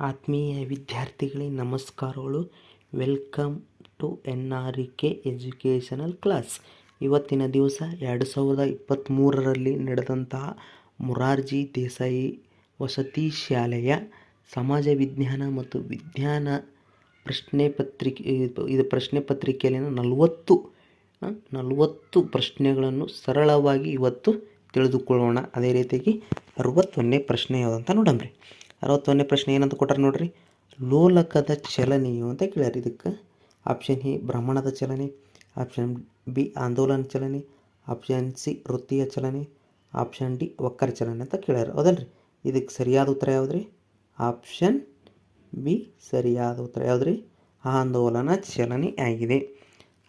ಆತ್ಮೀಯ ವಿದ್ಯಾರ್ಥಿಗಳೇ, ನಮಸ್ಕಾರಗಳು. Welcome to N R K educational class. ಇವತ್ತಿನ ದಿವಸ ಎರಡು ಸಾವಿರದ ಇಪ್ಪತ್ತ್ಮೂರರಲ್ಲಿ ನಡೆದಂತಹ ಮೊರಾರ್ಜಿ ದೇಸಾಯಿ ವಸತಿ ಶಾಲೆಯ ಸಮಾಜ ವಿಜ್ಞಾನ ಮತ್ತು ವಿಜ್ಞಾನ ಪ್ರಶ್ನೆ ಪತ್ರಿಕೆ, ಇದು- ಪ್ರಶ್ನೆ ಪತ್ರಿಕೆಯಲ್ಲಿನ ನಲವತ್ತು ನಲವತ್ತು ಪ್ರಶ್ನೆಗಳನ್ನು ಸರಳವಾಗಿ ಇವತ್ತು ತಿಳಿದುಕೊಳ್ಳೋಣ. ಅದೇ ರೀತಿಯಾಗಿ ಅರವತ್ತೊಂದನೇ ಪ್ರಶ್ನೆ ಯಾವುದಂತ ನೋಡಮ್ರಿ ಅರವತ್ತೊಂದನೇ ಪ್ರಶ್ನೆ ಏನಂತ ಕೊಟ್ಟಾರೆ ನೋಡ್ರಿ. ಲೋಲಕದ ಚಲನೆಯು ಅಂತ ಕೇಳ್ಯಾರ ಇದಕ್ಕೆ. ಆಪ್ಷನ್ ಎ ಭ್ರಮಣದ ಚಲನೆ. ಆಪ್ಷನ್ ಬಿ ಆಂದೋಲನ ಚಲನೆ. ಆಪ್ಷನ್ ಸಿ ವೃತ್ತಿಯ ಚಲನೆ. ಆಪ್ಷನ್ ಡಿ ಒಕ್ಕರ ಚಲನೆ ಅಂತ ಕೇಳ್ಯಾರ. ಹೌದಲ್ರಿ? ಇದಕ್ಕೆ ಸರಿಯಾದ ಉತ್ತರ ಯಾವುದ್ರಿ? ಆಪ್ಷನ್ ಬಿ ಸರಿಯಾದ ಉತ್ತರ ಯಾವುದ್ರಿ? ಆಂದೋಲನ ಚಲನೆ ಆಗಿದೆ.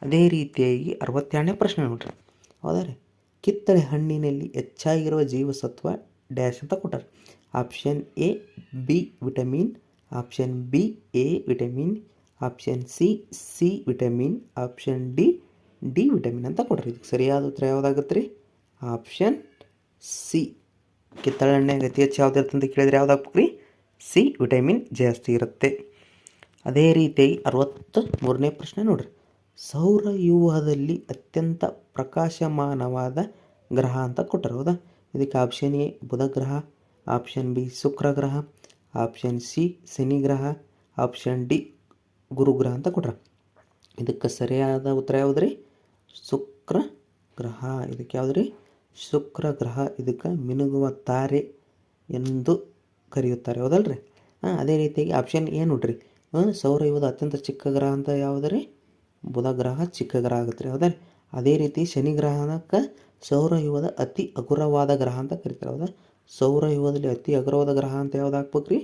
ಅದೇ ರೀತಿಯಾಗಿ ಅರವತ್ತೆರಡನೇ ಪ್ರಶ್ನೆ ನೋಡ್ರಿ. ಹೌದಾ ರೀ? ಕಿತ್ತಳೆ ಹಣ್ಣಿನಲ್ಲಿ ಹೆಚ್ಚಾಗಿರುವ ಜೀವಸತ್ವ ಡ್ಯಾಶ್ ಅಂತ ಕೊಟ್ಟಾರೆ. Option A B vitamin option B A vitamin option C C vitamin option D D vitamin ಅಂತ ಕೊಡ್ರಿ. ಇದಕ್ಕೆ ಸರಿಯಾದ ಉತ್ತರ ಯಾವುದಾಗುತ್ತೆ ರೀ ಆಪ್ಷನ್ ಸಿ ಕಿತ್ತಳೆ ಎಣ್ಣೆ ಅತಿ ಹೆಚ್ಚು ಯಾವ್ದು ಇರುತ್ತೆ ಅಂತ ಕೇಳಿದ್ರೆ ಯಾವ್ದಾಗ್ಬೇಕು ರೀ ಸಿ ವಿಟಮಿನ್ ಜಾಸ್ತಿ ಇರುತ್ತೆ. ಅದೇ ರೀತಿಯಾಗಿ ಅರವತ್ತ ಮೂರನೇ ಪ್ರಶ್ನೆ ನೋಡ್ರಿ. ಸೌರವ್ಯೂಹದಲ್ಲಿ ಅತ್ಯಂತ ಪ್ರಕಾಶಮಾನವಾದ ಗ್ರಹ ಅಂತ ಕೊಟ್ಟರು ಹೌದಾ? ಇದಕ್ಕೆ ಆಪ್ಷನ್ ಎ ಬುಧ ಗ್ರಹ ಆಪ್ಷನ್ ಬಿ ಶುಕ್ರ ಗ್ರಹ ಆಪ್ಷನ್ ಸಿ ಶನಿ ಗ್ರಹ ಆಪ್ಷನ್ ಡಿ ಗುರುಗ್ರಹ ಅಂತ ಕೊಟ್ರ. ಇದಕ್ಕೆ ಸರಿಯಾದ ಉತ್ತರ ಯಾವುದ್ರಿ? ಶುಕ್ರ ಗ್ರಹ ಇದಕ್ಕೆ ಯಾವುದ್ರಿ? ಶುಕ್ರ ಗ್ರಹ ಇದಕ್ಕೆ ಮಿನುಗುವ ತಾರೆ ಎಂದು ಕರೆಯುತ್ತಾರೆ. ಹೌದಲ್ರಿ? ಹಾಂ, ಅದೇ ರೀತಿಯಾಗಿ ಆಪ್ಷನ್ ಏನು ನೋಡ್ರಿ. ಇವುದು ಅತ್ಯಂತ ಚಿಕ್ಕ ಗ್ರಹ ಅಂತ ಯಾವುದ್ರಿ? ಬುಧ ಗ್ರಹ, ಚಿಕ್ಕ ಗ್ರಹ ಆಗುತ್ತೆ ರೀ. ಹೌದಾ ಅದೇ ರೀತಿ ಶನಿ ಗ್ರಹಕ್ಕೆ ಸೌರವ್ಯೂಹದ ಅತಿ ಹಗುರವಾದ ಗ್ರಹ ಅಂತ ಕರಿತಾರೆ. ಹೌದಾ? ಸೌರವ್ಯೂಹದಲ್ಲಿ ಅತಿ ಅಗ್ರವಾದ ಗ್ರಹ ಅಂತ ಯಾವ್ದು ಹಾಕ್ಬೇಕು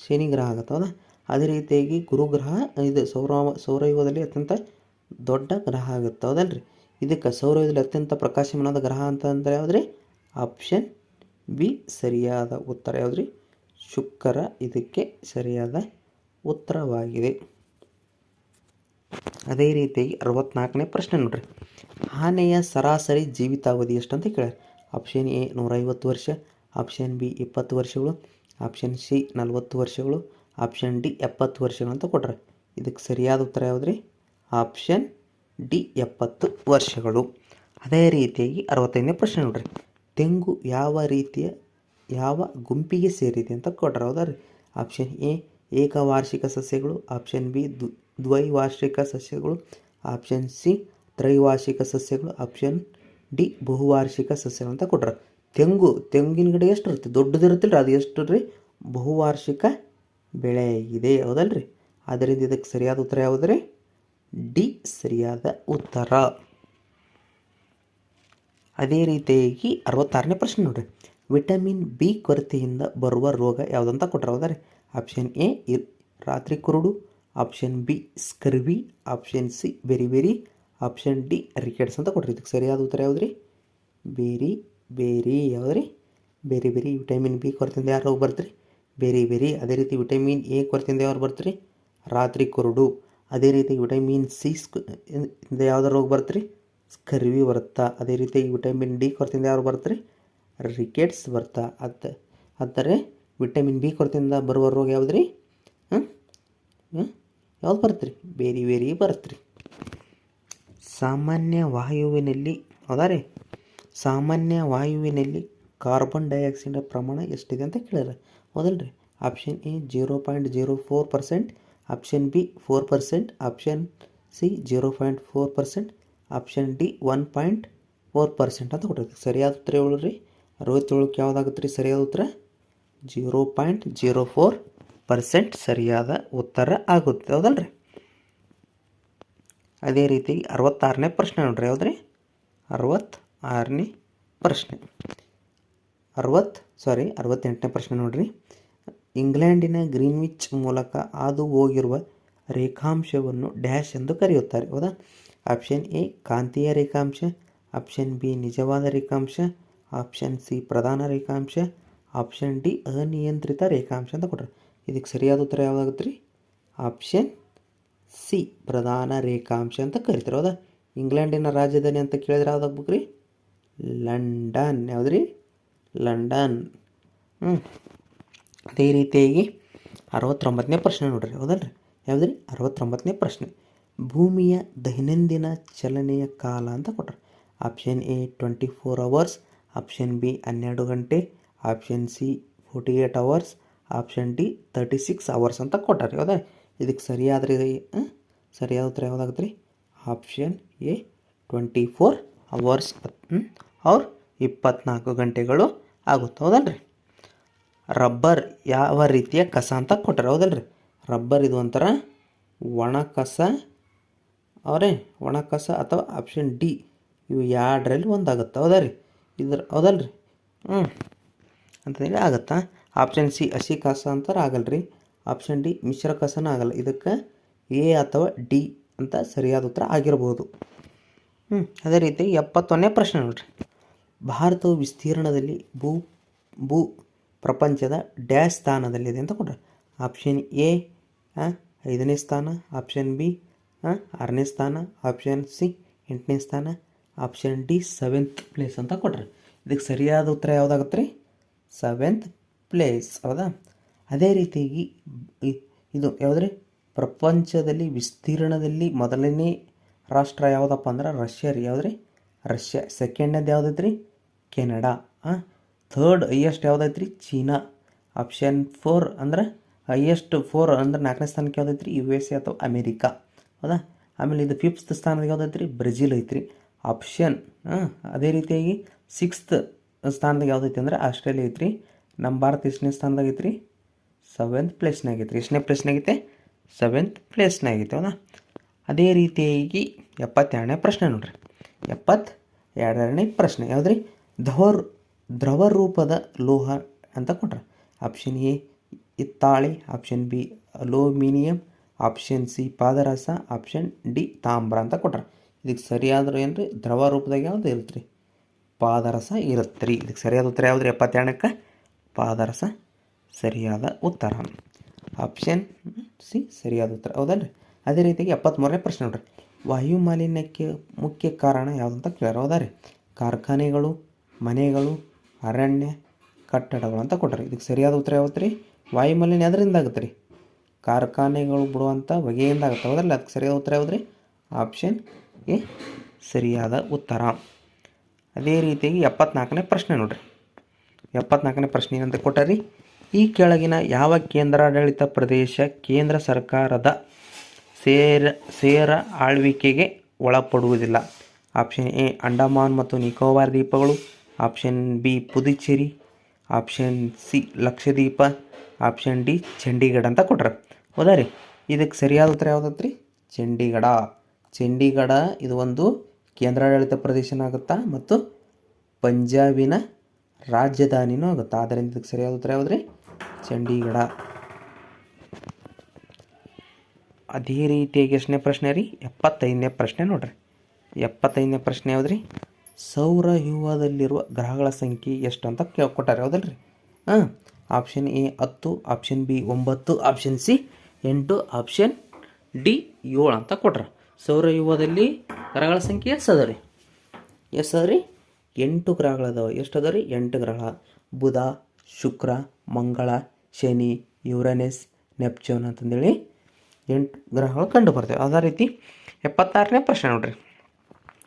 ಶನಿ ಗ್ರಹ ಆಗುತ್ತೆ, ಹೌದಾ? ಅದೇ ರೀತಿಯಾಗಿ ಗುರುಗ್ರಹ ಇದು ಸೌರ ಸೌರಯುಗದಲ್ಲಿ ಅತ್ಯಂತ ದೊಡ್ಡ ಗ್ರಹ ಆಗುತ್ತೆ, ಹೌದಲ್ರಿ? ಇದಕ್ಕೆ ಸೌರಯುಗದಲ್ಲಿ ಅತ್ಯಂತ ಪ್ರಕಾಶಮಾನದ ಗ್ರಹ ಅಂತ ಅಂದರೆ ಯಾವುದ್ರಿ? ಆಪ್ಷನ್ ಬಿ ಸರಿಯಾದ ಉತ್ತರ, ಯಾವುದ್ರಿ? ಶುಕ್ರ ಇದಕ್ಕೆ ಸರಿಯಾದ ಉತ್ತರವಾಗಿದೆ. ಅದೇ ರೀತಿಯಾಗಿ ಅರವತ್ನಾಲ್ಕನೇ ಪ್ರಶ್ನೆ ನೋಡ್ರಿ. ಆನೆಯ ಸರಾಸರಿ ಜೀವಿತಾವಧಿ ಎಷ್ಟು ಅಂತ ಕೇಳ್ಯಾರ? ಆಪ್ಷನ್ ಎ ನೂರೈವತ್ತು ವರ್ಷ ಆಪ್ಷನ್ ಬಿ ಇಪ್ಪತ್ತು ವರ್ಷಗಳು, ಆಪ್ಷನ್ ಸಿ ನಲವತ್ತು ವರ್ಷಗಳು, ಆಪ್ಷನ್ ಡಿ ಎಪ್ಪತ್ತು ವರ್ಷಗಳು ಅಂತ ಕೊಟ್ರೆ. ಇದಕ್ಕೆ ಸರಿಯಾದ ಉತ್ತರ ಯಾವುದ್ರಿ? ಆಪ್ಷನ್ ಡಿ ಎಪ್ಪತ್ತು ವರ್ಷಗಳು. ಅದೇ ರೀತಿಯಾಗಿ ಅರವತ್ತೈದನೇ ಪ್ರಶ್ನೆ ನೋಡ್ರಿ. ತೆಂಗು ಯಾವ ರೀತಿಯ, ಯಾವ ಗುಂಪಿಗೆ ಸೇರಿದೆ ಅಂತ ಕೊಟ್ರೆ ಹೌದಾ ರೀ? ಆಪ್ಷನ್ ಎ ಏಕವಾರ್ಷಿಕ ಸಸ್ಯಗಳು, ಆಪ್ಷನ್ ಬಿ ದ್ವ, ದ್ವೈವಾರ್ಷಿಕ ಸಸ್ಯಗಳು, ಆಪ್ಷನ್ ಸಿ ತ್ರೈವಾರ್ಷಿಕ ಸಸ್ಯಗಳು, ಆಪ್ಷನ್ ಡಿ ಬಹುವಾರ್ಷಿಕ ಸಸ್ಯಗಳು ಅಂತ ಕೊಟ್ರ. ತೆಂಗು, ತೆಂಗಿನ ಗಿಡ ಎಷ್ಟು ಇರುತ್ತೆ? ದೊಡ್ಡದಿರುತ್ತಿಲ್ಲ ಅದು ಎಷ್ಟು ರೀ? ಬಹುವಾರ್ಷಿಕ ಬೆಳೆ ಇದೆ, ಹೌದಲ್ರಿ? ಅದರಿಂದ ಇದಕ್ಕೆ ಸರಿಯಾದ ಉತ್ತರ ಯಾವುದು ರೀ? ಡಿ, ಸರಿಯಾದ ಉತ್ತರ. ಅದೇ ರೀತಿಯಾಗಿ ಅರವತ್ತಾರನೇ ಪ್ರಶ್ನೆ ನೋಡ್ರಿ. ವಿಟಮಿನ್ ಬಿ ಕೊರತೆಯಿಂದ ಬರುವ ರೋಗ ಯಾವುದಂತ ಕೊಟ್ರೆ ಹೌದಾ ರೀ? ಆಪ್ಷನ್ ಎ ರಾತ್ರಿ ಕುರುಡು. Option B, scurvy. Option C, beriberi. Option D, rickets ಅಂತ ಕೊಟ್ರಿ ಇದಕ್ಕೆ ಸರಿಯಾದ ಉತ್ತರ ಯಾವುದ್ರಿ ಬೇರಿ ಬೇರಿ ಯಾವ್ದು ರೀ ಬೇರೆ ಬೇರೆ ವಿಟಮಿನ್ ಬಿ ಕೊರತೆಯಿಂದ ಯಾರು ರೋಗ ಬರ್ತೀರಿ ಬೇರೆ ಬೇರೆ ಅದೇ ರೀತಿ ವಿಟಮಿನ್ ಎ ಕೊರತೆಯಿಂದ ಯಾವ್ದು ಬರ್ತೀರಿ ರಾತ್ರಿ ಕುರುಡು. ಅದೇ ರೀತಿ ವಿಟಮಿನ್ ಸಿ ಇಂದ ಯಾವ್ದು ರೋಗ ಬರ್ತೀರಿ ಸ್ಕರ್ವಿ ಬರುತ್ತಾ ಅದೇ ರೀತಿ ವಿಟಮಿನ್ ಡಿ ಕೊರತೆಯಿಂದ ಯಾರು ಬರ್ತೀರಿ ರಿಕೆಟ್ಸ್ ಬರ್ತಾ ಅತ್ತ ಅಂದರೆ ವಿಟಮಿನ್ ಬಿ ಕೊರತೆಯಿಂದ ಬರುವ ರೋಗ ಯಾವ್ದು ರೀ? ಯಾವ್ದು ಬರ್ತೀರಿ ಬೇರೆ ಬೇರೆ ಬರುತ್ತೆ ಸಾಮಾನ್ಯ ವಾಯುವಿನಲ್ಲಿ ಹೌದಾ ರೀ? ಸಾಮಾನ್ಯ ವಾಯುವಿನಲ್ಲಿ ಕಾರ್ಬನ್ ಡೈಆಕ್ಸೈಡ್ ಪ್ರಮಾಣ ಎಷ್ಟಿದೆ ಅಂತ ಕೇಳ್ಯಾರ ಹೌದಲ್ರಿ option A zero point zero four percent option B four percent option C zero point four percent option D one point four percent ಅಂತ ಕೊಟ್ಟಿರ್ತೀವಿ. ಸರಿಯಾದ ಉತ್ತರ ಹೇಳ್ರಿ ಅರವತ್ತೇಳಕ್ಕೆ ಯಾವುದಾಗುತ್ತೆ ರೀ ಸರಿಯಾದ ಉತ್ತರ? Zero point zero four percent ಸರಿಯಾದ ಉತ್ತರ ಆಗುತ್ತೆ. ಹೌದಲ್ರಿ? ಅದೇ ರೀತಿ ಅರವತ್ತಾರನೇ ಪ್ರಶ್ನೆ ನೋಡ್ರಿ ಯಾವ್ದ್ರಿ ಅರವತ್ತಾರನೇ ಪ್ರಶ್ನೆ. ಅರವತ್ತು ಸಾರಿ ಅರವತ್ತೆಂಟನೇ ಪ್ರಶ್ನೆ ನೋಡ್ರಿ. ಇಂಗ್ಲೆಂಡಿನ ಗ್ರೀನ್ವಿಚ್ ಮೂಲಕ ಹಾದು ಹೋಗಿರುವ ರೇಖಾಂಶವನ್ನು ಡ್ಯಾಶ್ ಎಂದು ಕರೆಯುತ್ತಾರೆ. ಹೌದಾ? ಆಪ್ಷನ್ ಎ, ಕಾಂತೀಯ ರೇಖಾಂಶ. ಆಪ್ಷನ್ ಬಿ, ನಿಜವಾದ ರೇಖಾಂಶ. ಆಪ್ಷನ್ ಸಿ, ಪ್ರಧಾನ ರೇಖಾಂಶ. ಆಪ್ಷನ್ ಡಿ, ಅನಿಯಂತ್ರಿತ ರೇಖಾಂಶ ಅಂತ ಕೊಟ್ರೆ. ಇದಕ್ಕೆ ಸರಿಯಾದ ಉತ್ತರ ಯಾವುದಾಗುತ್ತೆ ರೀ? ಆಪ್ಷನ್ ಸಿ, ಪ್ರಧಾನ ರೇಖಾಂಶ ಅಂತ ಕರಿತಾರೆ. ಹೌದಾ? ಇಂಗ್ಲೆಂಡಿನ ರಾಜಧಾನಿ ಅಂತ ಕೇಳಿದ್ರೆ ಯಾವ್ದಾಗ್ಬೇಕು ರೀ? ಲಂಡನ್. ಯಾವುದ್ರಿ? ಲಂಡನ್. ಹ್ಞೂ ಅದೇ ರೀತಿಯಾಗಿ ಅರವತ್ತೊಂಬತ್ತನೇ ಪ್ರಶ್ನೆ ನೋಡ್ರಿ. ಹೌದಲ್ರಿ? ಯಾವುದ್ರಿ? ಅರವತ್ತೊಂಬತ್ತನೇ ಪ್ರಶ್ನೆ. ಭೂಮಿಯ ದೈನಂದಿನ ಚಲನೆಯ ಕಾಲ ಅಂತ ಕೊಟ್ರಿ. Option A twenty four hours, option B ಹನ್ನೆರಡು ಗಂಟೆ, option C forty eight hours, option D thirty six hours ಅಂತ ಕೊಟ್ಟಾರೆ ಹೌದಾ? ಇದಕ್ಕೆ ಸರಿಯಾದ್ರಿ ಸರಿಯಾದ ಉತ್ತರ ಯಾವುದಾಗುತ್ತೆ ರೀ option A twenty four hours. ಅವ್ರ ಇಪ್ಪತ್ನಾಲ್ಕು ಗಂಟೆಗಳು ಆಗುತ್ತೆ, ಹೌದಲ್ರಿ? ರಬ್ಬರ್ ಯಾವ ರೀತಿಯ ಕಸ ಅಂತ ಕೊಟ್ಟರೆ ಹೌದಲ್ರಿ? ರಬ್ಬರ್ ಇದು ಒಂಥರ ಒಣ ಕಸ, ಅವರೇ, ಒಣ ಕಸ ಅಥವಾ ಆಪ್ಷನ್ ಡಿ ಇವು ಎರಡರಲ್ಲಿ ಒಂದಾಗುತ್ತೆ ಹೌದಾ ರೀ ಇದ್ರ, ಹೌದಲ್ರಿ? ಹ್ಞೂ ಅಂತಂದೇಳಿ ಆಗುತ್ತಾ? ಆಪ್ಷನ್ ಸಿ ಹಸಿ ಕಸ ಅಂತಾರೆ ಆಗಲ್ರಿ. ಆಪ್ಷನ್ ಡಿ ಮಿಶ್ರ ಕಸನೂ ಆಗಲ್ಲ. ಇದಕ್ಕೆ ಎ ಅಥವಾ ಡಿ ಅಂತ ಸರಿಯಾದ ಉತ್ತರ ಆಗಿರ್ಬೋದು. ಹ್ಞೂ ಅದೇ ರೀತಿ ಎಪ್ಪತ್ತೊಂದನೇ ಪ್ರಶ್ನೆ ನೋಡ್ರಿ. ಭಾರತವು ವಿಸ್ತೀರ್ಣದಲ್ಲಿ ಭೂ ಭೂ ಪ್ರಪಂಚದ ಡ್ಯಾಶ್ ಸ್ಥಾನದಲ್ಲಿದೆ ಅಂತ ಕೊಟ್ಟರೆ ಆಪ್ಷನ್ ಎ ಐದನೇ ಸ್ಥಾನ. ಆಪ್ಷನ್ ಬಿ ಆರನೇ ಸ್ಥಾನ. ಆಪ್ಷನ್ ಸಿ, ಎಂಟನೇ ಸ್ಥಾನ. ಆಪ್ಷನ್ ಡಿ, ಸೆವೆಂತ್ ಪ್ಲೇಸ್ ಅಂತ ಕೊಟ್ರೆ. ಇದಕ್ಕೆ ಸರಿಯಾದ ಉತ್ತರ ಯಾವುದಾಗುತ್ತೆ ರೀ? Seventh place. ಹೌದಾ? ಅದೇ ರೀತಿಯಾಗಿ ಇದು ಯಾವುದ್ರಿ ಪ್ರಪಂಚದಲ್ಲಿ ವಿಸ್ತೀರ್ಣದಲ್ಲಿ ಮೊದಲನೇ ರಾಷ್ಟ್ರ ಯಾವುದಪ್ಪ ಅಂದ್ರೆ ರಷ್ಯಾ ರೀ. ಯಾವುದ್ರಿ ರಷ್ಯಾ. ಸೆಕೆಂಡ್ನೇದು ಯಾವುದೈತೆ ರೀ ಕೆನಡಾ ಥರ್ಡ್ ಹೈಯೆಸ್ಟ್ ಯಾವುದೈತೆ ರೀ ಚೀನಾ. ಆಪ್ಷನ್ ಫೋರ್ ಅಂದ್ರೆ ಹೈಯೆಸ್ಟ್ ಫೋರ್ ಅಂದ್ರೆ ನಾಲ್ಕನೇ ಸ್ಥಾನಕ್ಕೆ ಯಾವುದೈತೆ ರೀ ಯು ಎಸ್ ಎ ಅಥವಾ ಅಮೇರಿಕಾ. ಹೌದಾ? ಆಮೇಲೆ ಇದು ಫಿಫ್ತ್ ಸ್ಥಾನದಾಗ ಯಾವುದೈತೆ ರೀ ಬ್ರೆಜಿಲ್ ಐತ್ರಿ. ಆಪ್ಷನ್ ಅದೇ ರೀತಿಯಾಗಿ ಸಿಕ್ಸ್ತ್ ಸ್ಥಾನದಾಗ ಯಾವುದೈತಿ ಅಂದ್ರೆ ಆಸ್ಟ್ರೇಲಿಯಾ ಐತ್ರಿ. ನಮ್ಮ ಭಾರತ ಎಷ್ಟನೇ ಸ್ಥಾನದಾಗ ಐತ್ರಿ? ಸೆವೆಂತ್ ಪ್ಲೇಸ್ನಾಗ ಐತ್ರಿ. ಎಷ್ಟನೇ ಪ್ಲೇಸ್ನಾಗೈತೆ ಸೆವೆಂತ್ ಪ್ಲೇಸ್ನಾಗೈತೆ ಹೌದಾ? ಅದೇ ರೀತಿಯಾಗಿ ಎಪ್ಪತ್ತೆರಡನೇ ಪ್ರಶ್ನೆ ನೋಡ್ರಿ. ಎಪ್ಪತ್ತ ಎರಡನೇ ಪ್ರಶ್ನೆ. ಯಾವುದ್ರಿ? ಧವರ್ ದ್ರವ ರೂಪದ ಲೋಹ ಅಂತ ಕೊಟ್ರೆ. Option A ಇತ್ತಾಳೆ option B aluminium. Option C ಪಾದರಸ. Option D ತಾಮ್ರ ಅಂತ ಕೊಟ್ರೆ. ಇದಕ್ಕೆ ಸರಿಯಾದ್ರೆ ಏನು ದ್ರವ ರೂಪದಾಗ ಯಾವ್ದು ಇರುತ್ತೆ ರೀ ಪಾದರಸ ಇರುತ್ತೆ ರೀ ಇದಕ್ಕೆ ಸರಿಯಾದ ಉತ್ತರ ಯಾವ್ದು ರೀ ಎಪ್ಪತ್ತೆರಡಕ್ಕೆ? ಪಾದರಸ ಸರಿಯಾದ ಉತ್ತರ. ಆಪ್ಷನ್ ಸಿ ಸರಿಯಾದ ಉತ್ತರ. ಹೌದಲ್ರಿ? ಅದೇ ರೀತಿಯಾಗಿ ಎಪ್ಪತ್ತ್ಮೂರನೇ ಪ್ರಶ್ನೆ ನೋಡ್ರಿ. ವಾಯುಮಾಲಿನ್ಯಕ್ಕೆ ಮುಖ್ಯ ಕಾರಣ ಯಾವುದಂತ ಕೇಳ್ಯಾರ. ಹೌದಾ ರೀ? ಕಾರ್ಖಾನೆಗಳು ಮನೆಗಳು, ಅರಣ್ಯ ಕಟ್ಟಡಗಳು ಅಂತ ಕೊಟ್ಟಾರೆ. ಇದಕ್ಕೆ ಸರಿಯಾದ ಉತ್ತರ ಯಾವತ್ತು ರೀ ವಾಯುಮಾಲಿನ್ಯ ಅದರಿಂದ ಆಗುತ್ತೆ ರೀ ಕಾರ್ಖಾನೆಗಳು ಬಿಡುವಂಥ ಹೊಗೆಯಿಂದ ಆಗುತ್ತೆ ಹೌದಲ್ಲ ಅದಕ್ಕೆ ಸರಿಯಾದ ಉತ್ತರ ಯಾವುದು ರೀ ಆಪ್ಷನ್ ಎ, ಸರಿಯಾದ ಉತ್ತರ. ಅದೇ ರೀತಿಯಾಗಿ ಎಪ್ಪತ್ನಾಲ್ಕನೇ ಪ್ರಶ್ನೆ ನೋಡಿರಿ. ಎಪ್ಪತ್ನಾಲ್ಕನೇ ಪ್ರಶ್ನೆ ಏನಂತ ಕೊಟ್ಟಾರಿ? ಈ ಕೆಳಗಿನ ಯಾವ ಕೇಂದ್ರಾಡಳಿತ ಪ್ರದೇಶ ಕೇಂದ್ರ ಸರ್ಕಾರದ ಸೇರ ಸೇರ ಆಳ್ವಿಕೆಗೆ ಒಳಪಡುವುದಿಲ್ಲ? ಆಪ್ಷನ್ ಎ, ಅಂಡಮಾನ್ ಮತ್ತು ನಿಕೋಬಾರ್ ದ್ವೀಪಗಳು. Option B Puducherry, option C Lakshadweep, option D Chandigarh ಅಂತ ಕೊಟ್ರ. ಹೌದಾ ರೀ? ಇದಕ್ಕೆ ಸರಿಯಾದ ಉತ್ತರ ಯಾವುದತ್ರಿ? ಚಂಡೀಗಢ. ಚಂಡೀಗಢ ಇದು ಒಂದು ಕೇಂದ್ರಾಡಳಿತ ಪ್ರದೇಶನ ಆಗುತ್ತಾ ಮತ್ತು ಪಂಜಾಬಿನ ರಾಜಧಾನಿನೂ ಆಗುತ್ತೆ? ಆದ್ದರಿಂದ ಇದಕ್ಕೆ ಸರಿಯಾದ ಉತ್ತರ ಯಾವುದ್ರಿ? ಚಂಡೀಗಢ. ಅದೇ ರೀತಿಯಾಗಿ ಎಷ್ಟನೇ ಪ್ರಶ್ನೆ ರೀ? ಎಪ್ಪತ್ತೈದನೇ ಪ್ರಶ್ನೆ ನೋಡ್ರಿ. ಎಪ್ಪತ್ತೈದನೇ ಪ್ರಶ್ನೆ ಯಾವ್ದ್ರಿ? ಸೌರವ್ಯೂಹದಲ್ಲಿರುವ ಗ್ರಹಗಳ ಸಂಖ್ಯೆ ಎಷ್ಟು ಅಂತ ಕೇಳಿ ಕೊಟ್ಟಾರೆ ಹೌದಲ್ರಿ? ಹಾಂ ಆಪ್ಷನ್ ಎ ಹತ್ತು ಆಪ್ಷನ್ ಬಿ ಒಂಬತ್ತು ಆಪ್ಷನ್ ಸಿ ಎಂಟು ಆಪ್ಷನ್ ಡಿ ಏಳು ಅಂತ ಕೊಟ್ರ. ಯುವದಲ್ಲಿ ಗ್ರಹಗಳ ಸಂಖ್ಯೆ ಎಷ್ಟು ಅದ ರೀ? ಎಷ್ಟು ಅದ ರೀ? ಎಂಟು ಗ್ರಹಗಳದಾವ ಎಷ್ಟು ಅದಾವ ರೀ? ಎಂಟು ಗ್ರಹ. ಬುಧ, ಶುಕ್ರ, ಮಂಗಳ, ಶನಿ, ಯುರನೆಸ್, ನೆಪ್ಚೂನ್ ಅಂತಂದೇಳಿ ಎಂಟು ಗ್ರಹಗಳು ಕಂಡು ಬರ್ತವೆ ಅದೇ ರೀತಿ ಎಪ್ಪತ್ತಾರನೇ ಪ್ರಶ್ನೆ ನೋಡ್ರಿ.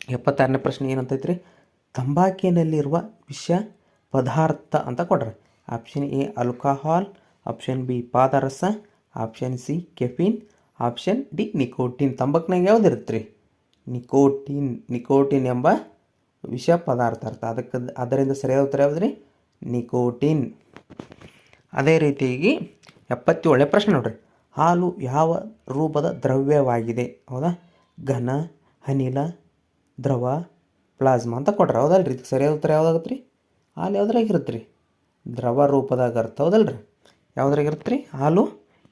ಎಪ್ಪತ್ತಾರನೇ ಪ್ರಶ್ನೆ ಏನಂತೈತ್ರಿ? ತಂಬಾಕಿನಲ್ಲಿರುವ ವಿಷ ಪದಾರ್ಥ ಅಂತ ಕೊಡ್ರಿ option A alcohol option B ಪಾದರಸ option C caffeine option D nicotine ತಂಬಾಕಿನಾಗ ಯಾವ್ದು ಇರುತ್ತೆ ರೀ ನಿಕೋಟಿನ್ ನಿಕೋಟಿನ್ ಎಂಬ ವಿಷ ಪದಾರ್ಥ ಅರ್ಥ ಅದಕ್ಕೆ ಅದರಿಂದ ಸರಿಯಾದ ಉತ್ತರ ಯಾವ್ದು ರೀ ನಿಕೋಟಿನ್ ಅದೇ ರೀತಿಯಾಗಿ ಎಪ್ಪತ್ತೇಳನೇ ಪ್ರಶ್ನೆ ನೋಡ್ರಿ. ಹಾಲು ಯಾವ ರೂಪದ ದ್ರವ್ಯವಾಗಿದೆ? ಹೌದಾ? ಘನ, ಅನಿಲ ದ್ರವ, ಪ್ಲಾಸ್ಮಾ ಅಂತ ಕೊಟ್ರೆ, ಹೌದಲ್ರಿ? ಇದಕ್ಕೆ ಸರಿಯಾದ ಉತ್ತರ ಯಾವ್ದಾಗತ್ತೆ ರೀ ಹಾಲು ಯಾವ್ದ್ರಾಗ ಇರುತ್ತೆ ರೀ ದ್ರವ ರೂಪದಾಗ ಇರುತ್ತೆ, ಹೌದಲ್ರಿ? ಯಾವ್ದ್ರಾಗ ಇರುತ್ತೆ ರೀ? ಹಾಲು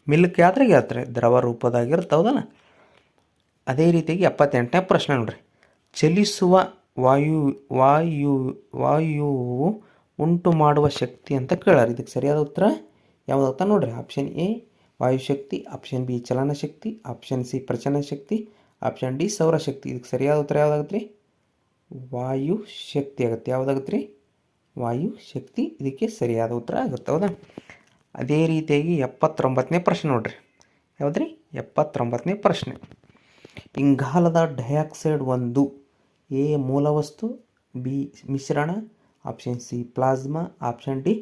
ಮಿಲ್ಕ್ ಯಾವ್ದ್ರಾಗ ಇರುತ್ತೆ ರೀ? ದ್ರವ ರೂಪದಾಗ ಇರುತ್ತೆ ಹೌದಲ್ಲ ಅದೇ ರೀತಿಯಾಗಿ ಎಪ್ಪತ್ತೆಂಟನೇ ಪ್ರಶ್ನೆ ನೋಡ್ರಿ. ಚಲಿಸುವ ವಾಯು ವಾಯು, ವಾಯುವು ಉಂಟು ಮಾಡುವ ಶಕ್ತಿ ಅಂತ ಕೇಳಾರ. ಇದಕ್ಕೆ ಸರಿಯಾದ ಉತ್ತರ ಯಾವುದಾಗ್ತಾ ನೋಡ್ರಿ? ಆಪ್ಷನ್ ಎ ವಾಯುಶಕ್ತಿ ಆಪ್ಷನ್ ಬಿ ಚಲನಶಕ್ತಿ ಆಪ್ಷನ್ ಸಿ ಪ್ರಚನ ಶಕ್ತಿ ಆಪ್ಷನ್ ಡಿ ಸೌರಶಕ್ತಿ ಇದಕ್ಕೆ ಸರಿಯಾದ ಉತ್ತರ ಯಾವುದಾಗುತ್ತೆ ರೀ ವಾಯು ಶಕ್ತಿ ಆಗುತ್ತೆ. ಯಾವುದಾಗುತ್ತೆ ರೀ ವಾಯು ಶಕ್ತಿ. ಇದಕ್ಕೆ ಸರಿಯಾದ ಉತ್ತರ ಆಗುತ್ತೆ. ಹೌದಾ? ಅದೇ ರೀತಿಯಾಗಿ ಎಪ್ಪತ್ತೊಂಬತ್ತನೇ ಪ್ರಶ್ನೆ ನೋಡ್ರಿ. ಯಾವುದ್ರಿ? ಎಪ್ಪತ್ತೊಂಬತ್ತನೇ ಪ್ರಶ್ನೆ. ಇಂಗಾಲದ ಡೈಆಕ್ಸೈಡ್ ಒಂದು, ಎ ಮೂಲವಸ್ತು, ಬಿ ಮಿಶ್ರಣ option C plasma option D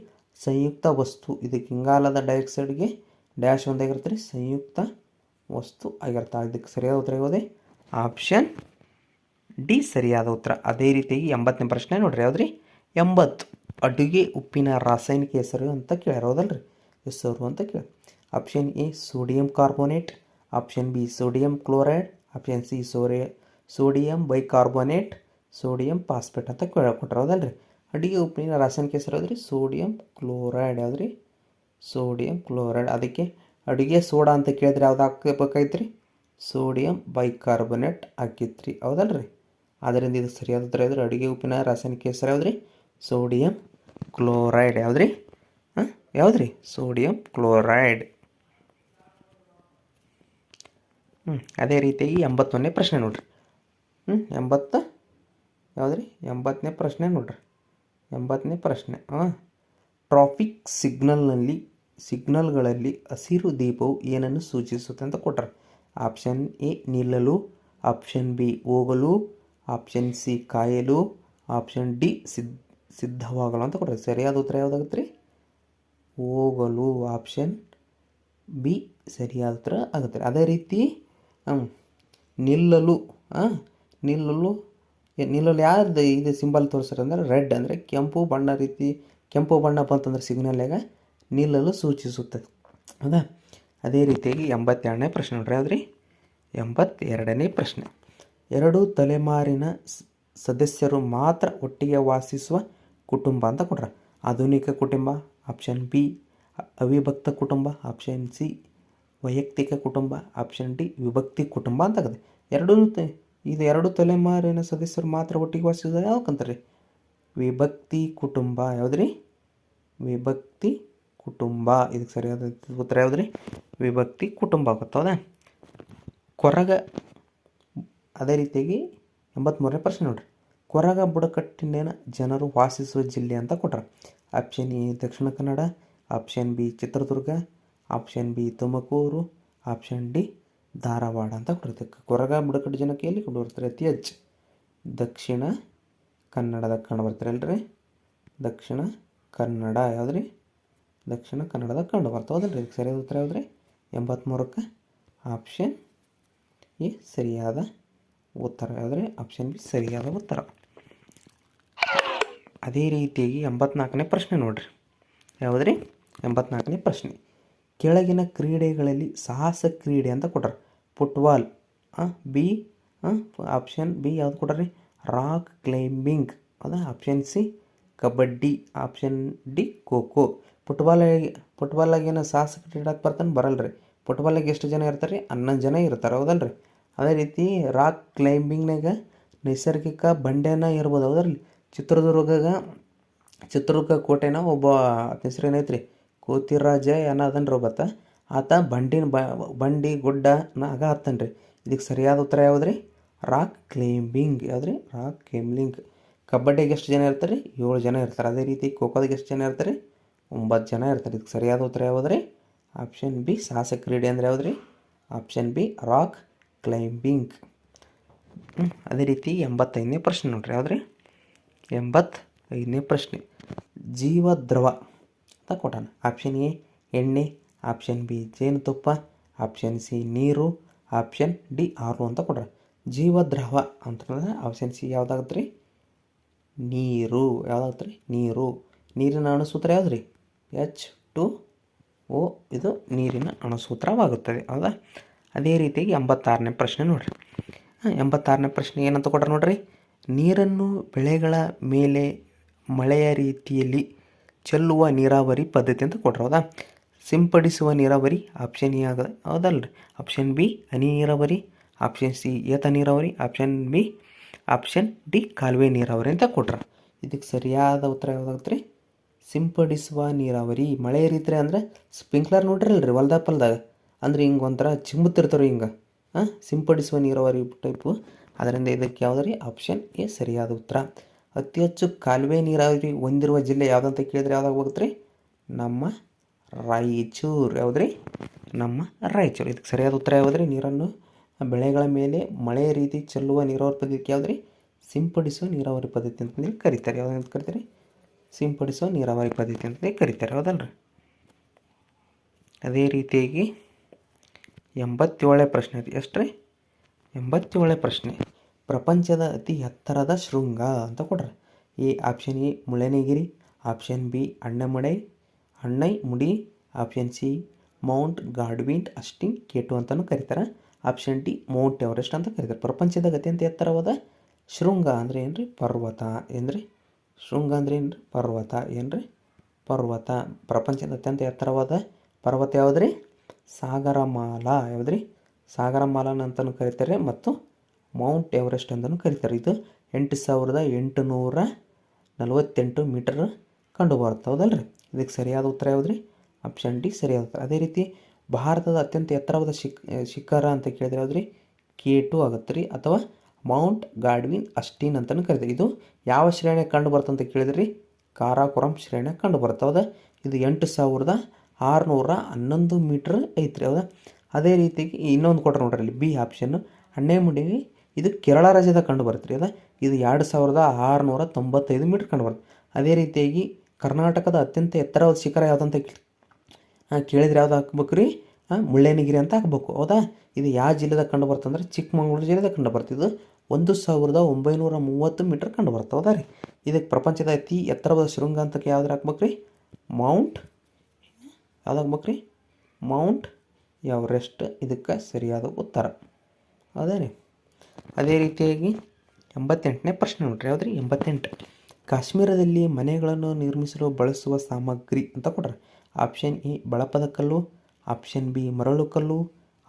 ಸಂಯುಕ್ತ ವಸ್ತು. ಇದಕ್ಕೆ ಇಂಗಾಲದ ಡೈಆಕ್ಸೈಡ್ಗೆ ಡ್ಯಾಶ್ ಒಂದಾಗಿರುತ್ತೆ ರೀ ಸಂಯುಕ್ತ ವಸ್ತು ಆಗಿರ್ತಾ ಇದಕ್ಕೆ ಸರಿಯಾದ ಉತ್ತರ ಯಾವುದೇ ಆಪ್ಷನ್ ಡಿ ಸರಿಯಾದ ಉತ್ತರ. ಅದೇ ರೀತಿಯಾಗಿ ಎಂಬತ್ತನೇ ಪ್ರಶ್ನೆ ನೋಡ್ರಿ, ಯಾವುದ್ರಿ? ಎಂಬತ್ತು. ಅಡುಗೆ ಉಪ್ಪಿನ ರಾಸಾಯನಿಕ ಹೆಸರು ಅಂತ ಕೇಳ್ಯಾರ, ಹೌದಲ್ರಿ? ಹೆಸರು ಅಂತ ಕೇಳಿ option A sodium carbonate option B sodium chloride option C ಸೋರೆ ಸೋಡಿಯಂ ಬೈಕಾರ್ಬೋನೇಟ್ ಸೋಡಿಯಂ ಪಾಸ್ಪೇಟ್ ಅಂತ ಕೇಳ ಕೊಟ್ರ ಹೌದಲ್ರಿ? ಅಡುಗೆ ಉಪ್ಪಿನ ರಾಸಾಯನಿಕ ಹೆಸರು ಅದ್ರಿ ಸೋಡಿಯಂ ಕ್ಲೋರೈಡ್ ಯಾವ್ದ್ರಿ? ಸೋಡಿಯಂ ಕ್ಲೋರೈಡ್ ಅದಕ್ಕೆ ಅಡುಗೆ ಸೋಡಾ ಅಂತ ಕೇಳಿದ್ರೆ ಯಾವ್ದು ಹಾಕಬೇಕಾಯ್ತು ಸೋಡಿಯಂ ಬೈಕಾರ್ಬೊನೇಟ್ ಹಾಕಿತ್ರಿ. ಹೌದಲ್ರಿ? ಅದರಿಂದ ಇದು ಸರಿಯಾದ ಉತ್ತರ ಯಾವ್ದ್ರಿ? ಅಡುಗೆ ಉಪ್ಪಿನ ರಾಸಾಯನಿಕ ಹೆಸರು ಯಾವ್ದ್ರಿ? ಸೋಡಿಯಂ ಕ್ಲೋರೈಡ್ ಯಾವ್ದ್ರಿ? ಹಾಂ? ಯಾವ್ದ್ರಿ? Sodium chloride. ಹ್ಞೂ ಅದೇ ರೀತಿಯಾಗಿ ಎಂಬತ್ತೊಂದನೇ ಪ್ರಶ್ನೆ ನೋಡ್ರಿ. ಹ್ಞೂ ಎಂಬತ್ತ? ಯಾವ್ದ್ರಿ? ಎಂಬತ್ತನೇ ಪ್ರಶ್ನೆ ನೋಡ್ರಿ. ಎಂಬತ್ತನೇ ಪ್ರಶ್ನೆ. ಹಾಂ. ಟ್ರಾಫಿಕ್ ಸಿಗ್ನಲ್ನಲ್ಲಿ ಸಿಗ್ನಲ್ಗಳಲ್ಲಿ ಹಸಿರು ದೀಪವು ಏನನ್ನು ಸೂಚಿಸುತ್ತೆ ಅಂತ ಕೊಟ್ಟರೆ ಆಪ್ಷನ್ ಎ, ನಿಲ್ಲಲು. ಆಪ್ಷನ್ ಬಿ, ಹೋಗಲು. ಆಪ್ಷನ್ ಸಿ, ಕಾಯಲು. ಆಪ್ಷನ್ ಡಿ ಸಿದ್ಧ ಸಿದ್ಧವಾಗಲು ಅಂತ ಕೊಟ್ಟರೆ ಸರಿಯಾದ ಉತ್ತರ ಯಾವುದಾಗುತ್ತೆ ರೀ ಹೋಗಲು. ಆಪ್ಷನ್ ಬಿ, ಸರಿಯಾದ ಉತ್ತರ ಆಗುತ್ತೆ ಅದೇ ರೀತಿ ನಿಲ್ಲಲು. ನಿಲ್ಲಲು. ನಿಲ್ಲಲು ಯಾರ್ದು ಇದು ಸಿಂಬಲ್ ತೋರಿಸ್ತಾರೆ ರೆಡ್ ಅಂದರೆ ಕೆಂಪು ಬಣ್ಣ ರೀತಿ, ಕೆಂಪು ಬಣ್ಣ ಬಂತಂದ್ರೆ ಸಿಗ್ನಲ್ಯಾಗ ನಿಲ್ಲಲು ಸೂಚಿಸುತ್ತದೆ. ಹೌದಾ? ಅದೇ ರೀತಿಯಾಗಿ ಎಂಬತ್ತೆರಡನೇ ಪ್ರಶ್ನೆ ನೋಡ್ರಿ. ಅದ್ರಿ ಎಂಬತ್ತೆರಡನೇ ಪ್ರಶ್ನೆ. ಎರಡು ತಲೆಮಾರಿನ ಸದಸ್ಯರು ಮಾತ್ರ ಒಟ್ಟಿಗೆ ವಾಸಿಸುವ ಕುಟುಂಬ ಅಂತ ಕೊಟ್ರ. ಆಧುನಿಕ ಕುಟುಂಬ ಆಪ್ಷನ್ ಬಿ ಅವಿಭಕ್ತ ಕುಟುಂಬ ಆಪ್ಷನ್ ಸಿ ವೈಯಕ್ತಿಕ ಕುಟುಂಬ ಆಪ್ಷನ್ ಡಿ ವಿಭಕ್ತಿ ಕುಟುಂಬ ಅಂತ ಆಗದೆ ಎರಡೂ ಇದು ಎರಡು ತಲೆಮಾರಿನ ಸದಸ್ಯರು ಮಾತ್ರ ಒಟ್ಟಿಗೆ ವಾಸಿಸೋದು ಯಾವಕ್ಕಂತಾರೆ ವಿಭಕ್ತಿ ಕುಟುಂಬ. ಯಾವುದ್ರಿ? ವಿಭಕ್ತಿ ಕುಟುಂಬ, ಇದಕ್ಕೆ ಸರಿಯಾದ ಉತ್ತರ ರೀ ವಿಭಕ್ತಿ ಕುಟುಂಬ ಆಗುತ್ತೆ ಹೌದಾ ಕೊರಗ, ಅದೇ ರೀತಿಯಾಗಿ ಎಂಬತ್ತ್ಮೂರನೇ ಪ್ರಶ್ನೆ ನೋಡ್ರಿ. ಕೊರಗ ಬುಡಕಟ್ಟಿನ ಜನರು ವಾಸಿಸುವ ಜಿಲ್ಲೆ ಅಂತ ಕೊಟ್ರ. Option A Dakshina Kannada. Option B Chitradurga. Option B Tumakuru. Option D Dharwad ಅಂತ ಕೊಟ್ಟಿರ್ತದೆ ಕೊರಗ ಬುಡಕಟ್ಟು ಜನಕ್ಕೆ ಎಲ್ಲಿ ಕಂಡು ಬರ್ತಾರೆ. ಅತಿ ಹೆಚ್ಚು. ದಕ್ಷಿಣ ಕನ್ನಡದಾಗ ಕಂಡು ಬರ್ತಾರೆ ಅಲ್ರಿ. ದಕ್ಷಿಣ ಕನ್ನಡ ಯಾವ್ದ್ರಿ? ದಕ್ಷಿಣ ಕನ್ನಡದಾಗ ಕಂಡು ಬರ್ತಾವೆ ಇದಕ್ಕೆ ಸರಿಯಾದ ಉತ್ತರ ಯಾವುದ್ರಿ? ಎಂಬತ್ತ್ಮೂರಕ್ಕೆ ಆಪ್ಷನ್ ಎ ಸರಿಯಾದ ಉತ್ತರ. ಯಾವುದ್ರಿ? ಆಪ್ಷನ್ ಬಿ ಸರಿಯಾದ ಉತ್ತರ. ಅದೇ ರೀತಿಯಾಗಿ ಎಂಬತ್ನಾಲ್ಕನೇ ಪ್ರಶ್ನೆ ನೋಡ್ರಿ. ಯಾವುದ್ರಿ? ಎಂಬತ್ನಾಲ್ಕನೇ ಪ್ರಶ್ನೆ. ಕೆಳಗಿನ ಕ್ರೀಡೆಗಳಲ್ಲಿ ಸಾಹಸ ಕ್ರೀಡೆ ಅಂತ ಕೊಟ್ರ ಫುಟ್ಬಾಲ್ ಬಿ ಆಪ್ಷನ್ ಬಿ ಯಾವ್ದು ಕೊಟ್ರಿ ರಾಕ್ ಕ್ಲೈಂಬಿಂಗ್ ಹೌದಾ option C kabaddi option D kho kho football ಫುಟ್ಬಾಲಾಗ ಏನೋ ಸಾಹಸ ಕ್ರೀಡಾಕ್ ಬರ್ತಾನೆ, ಬರಲ್ರಿ. ಫುಟ್ಬಾಲಾಗ ಎಷ್ಟು ಜನ ಇರ್ತಾರೆ ರೀ ಹನ್ನೊಂದು ಜನ ಇರ್ತಾರೆ, ಹೌದಲ್ರಿ? ಅದೇ ರೀತಿ ರಾಕ್ ಕ್ಲೈಂಬಿಂಗ್ನಾಗ ನೈಸರ್ಗಿಕ ಬಂಡೆನ ಇರ್ಬೋದು, ಹೌದಲ್ರಿ? ಚಿತ್ರದುರ್ಗಗ ಚಿತ್ರದುರ್ಗ ಕೋಟೆನ ಒಬ್ಬ ಹೆಸರು ಹೆಸ್ರು ಏನೈತ್ರಿ ಕೋತಿರಾಜ ಏನೋ ಅದನ್ರಿ ಒಬ್ಬತ್ತ ಆತ ಬಂಡಿನ ಬಂಡಿ ಗುಡ್ಡನ ಆಗ ಹತ್ತಾನೆ ರೀ ಇದಕ್ಕೆ ಸರಿಯಾದ ಉತ್ತರ ಯಾವುದ್ರಿ? Rock climbing, ಯಾವ್ದ್ರಿ? Rock climbing. ಕಬಡ್ಡಿಗೆ ಎಷ್ಟು ಜನ ಇರ್ತಾರೆ? ಏಳು ಜನ ಇರ್ತಾರೆ. ಅದೇ ರೀತಿ ಖೋಖೋದಾಗ ಎಷ್ಟು ಜನ ಇರ್ತಾರೆ? ಒಂಬತ್ತು ಜನ ಇರ್ತಾರೆ. ಇದಕ್ಕೆ ಸರಿಯಾದ ಉತ್ತರ ಯಾವುದ್ರಿ? ಆಪ್ಷನ್ ಬಿ, ಸಾಹಸ ಕ್ರೀಡೆ ಅಂದರೆ ಯಾವುದ್ರಿ? Option B, rock climbing. ಅದೇ ರೀತಿ ಎಂಬತ್ತೈದನೇ ಪ್ರಶ್ನೆ ನೋಡ್ರಿ ಯಾವುದ್ರಿ? ಎಂಬತ್ತೈದನೇ ಪ್ರಶ್ನೆ. ಜೀವದ್ರವ ಅಂತ ಕೊಟ್ಟಾನ ಆಪ್ಷನ್ ಎ, ಎಣ್ಣೆ. ಆಪ್ಷನ್ ಬಿ, ಜೇನುತುಪ್ಪ. ಆಪ್ಷನ್ ಸಿ, ನೀರು. ಆಪ್ಷನ್ ಡಿ, ಆರು ಅಂತ ಕೊಟ್ರ ಜೀವದ್ರವ ಅಂತಂದ್ರೆ ಆಪ್ಷನ್ ಸಿ ಯಾವುದಾಗತ್ತೆ ರೀ? ನೀರು. ಯಾವ್ದಾಗತ್ತೆ ರೀ ನೀರು. ನೀರಿನ ಅಣಸೂತ್ರ ಯಾವ್ದು ರೀ ಎಚ್ ಟು ಓ ಇದು ನೀರಿನ ಅಣಸೂತ್ರವಾಗುತ್ತದೆ. ಹೌದಾ? ಅದೇ ರೀತಿಯಾಗಿ ಎಂಬತ್ತಾರನೇ ಪ್ರಶ್ನೆ ನೋಡಿರಿ. ಎಂಬತ್ತಾರನೇ ಪ್ರಶ್ನೆ ಏನಂತ ಕೊಟ್ಟರೆ ನೋಡ್ರಿ? ನೀರನ್ನು ಬೆಳೆಗಳ ಮೇಲೆ ಮಳೆಯ ರೀತಿಯಲ್ಲಿ ಚೆಲ್ಲುವ ನೀರಾವರಿ ಪದ್ಧತಿ ಅಂತ ಕೊಟ್ರ. ಹೌದಾ? ಸಿಂಪಡಿಸುವ ನೀರಾವರಿ ಆಪ್ಷನ್ ಎ ಹೌದಲ್ಲ ಹೌದಲ್ರಿ? ಆಪ್ಷನ್ ಬಿ ಹನಿ ನೀರಾವರಿ. ಆಪ್ಷನ್ ಸಿ ಏತ ನೀರಾವರಿ. ಆಪ್ಷನ್ ಬಿ ಆಪ್ಷನ್ ಡಿ ಕಾಲುವೆ ನೀರಾವರಿ ಅಂತ ಕೊಟ್ರ. ಇದಕ್ಕೆ ಸರಿಯಾದ ಉತ್ತರ ಯಾವ್ದಾಗುತ್ತೆ ರೀ ಸಿಂಪಡಿಸುವ ನೀರಾವರಿ. ಮಳೆ ಏರಿದ್ರೆ ಅಂದ್ರೆ ಸ್ಪ್ರಿಂಕ್ಲರ್ ನೋಡ್ರಲ್ರಿ ಹೊಲ್ದಾಗ ಪಲ್ದಾಗ ಅಂದ್ರೆ ಹಿಂಗೆ ಒಂಥರ ಚಿಮ್ಮುತ್ತಿರ್ತಾರೆ ಹಿಂಗೆ. ಹಾಂ ಸಿಂಪಡಿಸುವ ನೀರಾವರಿ ಟೈಪು ಅದರಿಂದ ಇದಕ್ಕೆ ಯಾವ್ದು ರೀ ಆಪ್ಷನ್ ಎ ಸರಿಯಾದ ಉತ್ತರ. ಅತಿ ಹೆಚ್ಚು ಕಾಲುವೆ ನೀರಾವರಿ ಹೊಂದಿರುವ ಜಿಲ್ಲೆ ಯಾವುದಂತ ಕೇಳಿದ್ರೆ ಯಾವ್ದಾಗ ಹೋಗುತ್ತೆ ರೀ ನಮ್ಮ ರಾಯಚೂರು. ಯಾವುದ್ರಿ? ನಮ್ಮ ರಾಯಚೂರು. ಇದಕ್ಕೆ ಸರಿಯಾದ ಉತ್ತರ ಯಾವುದ್ರಿ? ನೀರನ್ನು ಬೆಳೆಗಳ ಮೇಲೆ ಮಳೆ ರೀತಿ ಚೆಲ್ಲುವ ನೀರಾವರಿ ಪದ್ಧತಿ ಯಾವುದ್ರಿ? ಸಿಂಪಡಿಸುವ ನೀರಾವರಿ ಪದ್ಧತಿ ಅಂತಂದೇಳಿ ಕರೀತಾರೆ. ಅಂತ ಕರಿತಾರೆ? ಸಿಂಪಡಿಸುವ ನೀರಾವರಿ ಪದ್ಧತಿ ಅಂತಂದೇಳಿ ಕರೀತಾರೆ. ಹೌದಲ್ರಿ? ಅದೇ ರೀತಿಯಾಗಿ ಎಂಬತ್ತೇಳನೇ ಪ್ರಶ್ನೆ ರೀ ಎಷ್ಟು ರೀ ಎಂಬತ್ತೇಳನೇ ಪ್ರಶ್ನೆ. ಪ್ರಪಂಚದ ಅತಿ ಎತ್ತರದ ಶೃಂಗ ಅಂತ ಕೊಡ್ರಿ. A, option A, Mullayanagiri. Option B, Anamudi. Anai, Mudi. Option C, mount Godwin Austen K two ಅಂತಲೂ ಕರೀತಾರೆ. ಆಪ್ಷನ್ ಡಿ ಮೌಂಟ್ ಎವರೆಸ್ಟ್ ಅಂತ ಕರೀತಾರೆ. ಪ್ರಪಂಚದ ಅತ್ಯಂತ ಎತ್ತರವಾದ ಶೃಂಗ ಅಂದರೆ ಏನ್ರಿ? ಪರ್ವತ ಏನ್ರಿ? ಶೃಂಗ ಅಂದರೆ ಏನು ಪರ್ವತ ಏನ್ರಿ? ಪರ್ವತ. ಪ್ರಪಂಚದ ಅತ್ಯಂತ ಎತ್ತರವಾದ ಪರ್ವತ ಯಾವುದ್ರಿ? ಸಾಗರಮಾಲ ಯಾವ್ದು ರೀ ಸಾಗರಮಾಲನ್ ಅಂತಲೂ ಕರೀತಾರೆ ಮತ್ತು ಮೌಂಟ್ ಎವರೆಸ್ಟ್ ಅಂತಲೂ ಕರೀತಾರೆ. ಇದು ಎಂಟು ಸಾವಿರದ ಎಂಟುನೂರ ನಲವತ್ತೆಂಟು ಮೀಟರ್ ಕಂಡು ಹೌದಲ್ರಿ? ಇದಕ್ಕೆ ಸರಿಯಾದ ಉತ್ತರ ಯಾವ್ದು ರೀ ಆಪ್ಷನ್ ಡಿ ಸರಿಯಾದ ಉತ್ತರ. ಅದೇ ರೀತಿ ಭಾರತದ ಅತ್ಯಂತ ಎತ್ತರವಾದ ಶಿಖ ಶಿಖರ ಅಂತ ಕೇಳಿದ್ರೆ ಯಾವುದ್ರಿ? ರೀ ಕೆ ಟು ಆಗುತ್ತೆ ರೀ, ಅಥವಾ ಮೌಂಟ್ ಗಾಡ್ವಿನ್ ಅಸ್ಟಿನ್ ಅಂತಲೂ ಕರಿತೀವಿ ಇದು ಯಾವ ಶ್ರೇಣಿ ಕಂಡು ಬರುತ್ತೆ ಅಂತ ಕೇಳಿದ್ರೆ? ರೀ ಕಾರಾಕೋರಂ ಶ್ರೇಣಿ ಕಂಡು ಬರುತ್ತೆ, ಹೌದಾ? ಇದು ಎಂಟು ಸಾವಿರದ ಆರುನೂರ ಹನ್ನೊಂದು ಮೀಟ್ರ್ ಐತ್ರಿ, ಹೌದಾ? ಅದೇ ರೀತಿಯಾಗಿ ಇನ್ನೊಂದು ಕೊಟ್ಟರೆ ನೋಡ್ರಿ ಅಲ್ಲಿ ಬಿ ಆಪ್ಷನ್ ಮುಡಿಗೆ ಇದು ಕೇರಳ ರಾಜ್ಯದಾಗ ಕಂಡು ಬರುತ್ತೆ ರೀ ಅದ ಇದು ಎರಡು ಸಾವಿರದ ಆರುನೂರ ತೊಂಬತ್ತೈದು ಮೀಟ್ರ್ ಕಂಡು ಬರುತ್ತೆ. ಅದೇ ರೀತಿಯಾಗಿ ಕರ್ನಾಟಕದ ಅತ್ಯಂತ ಎತ್ತರವಾದ ಶಿಖರ ಯಾವುದಂತ ಕೇಳಿದ್ರೆ ಯಾವ್ದು ಹಾಕ್ಬೇಕು ರೀ? ಮುಳ್ಳಯ್ಯನಗಿರಿ ಅಂತ ಹಾಕ್ಬೇಕು. ಹೌದಾ? ಇದು ಯಾವ ಜಿಲ್ಲೆದಾಗ ಕಂಡು ಬರ್ತಂದ್ರೆ ಚಿಕ್ಕಮಗಳೂರು ಜಿಲ್ಲೆದಾಗ ಕಂಡು ಬರ್ತಿದ್ದು ಒಂದು ಸಾವಿರದ ಒಂಬೈನೂರ ಮೂವತ್ತು ಮೀಟರ್ ಕಂಡು ಬರುತ್ತೆ. ಹೌದಾ ರೀ? ಇದಕ್ಕೆ ಪ್ರಪಂಚದ ಅತಿ ಎತ್ತರವಾದ ಶೃಂಗ ಅಂತಕ್ಕೆ ಯಾವ್ದು ಹಾಕ್ಬೇಕು ರೀ? ಮೌಂಟ್? ಯಾವ್ದು ಹಾಕ್ಬೇಕು ರೀ? Mount Everest. ಇದಕ್ಕೆ ಸರಿಯಾದ ಉತ್ತರ. ಹೌದಾ ರೀ? ಅದೇ ರೀತಿಯಾಗಿ ಎಂಬತ್ತೆಂಟನೇ ಪ್ರಶ್ನೆ ನೋಡ್ರಿ. ಯಾವ್ದು ಎಂಬತ್ತೆಂಟು. ಕಾಶ್ಮೀರದಲ್ಲಿ ಮನೆಗಳನ್ನು ನಿರ್ಮಿಸಲು ಬಳಸುವ ಸಾಮಗ್ರಿ ಅಂತ ಕೊಡ್ರಿ ಆಪ್ಷನ್ ಇ ಬಳಪದ ಕಲ್ಲು, ಆಪ್ಷನ್ ಬಿ ಮರಳು ಕಲ್ಲು,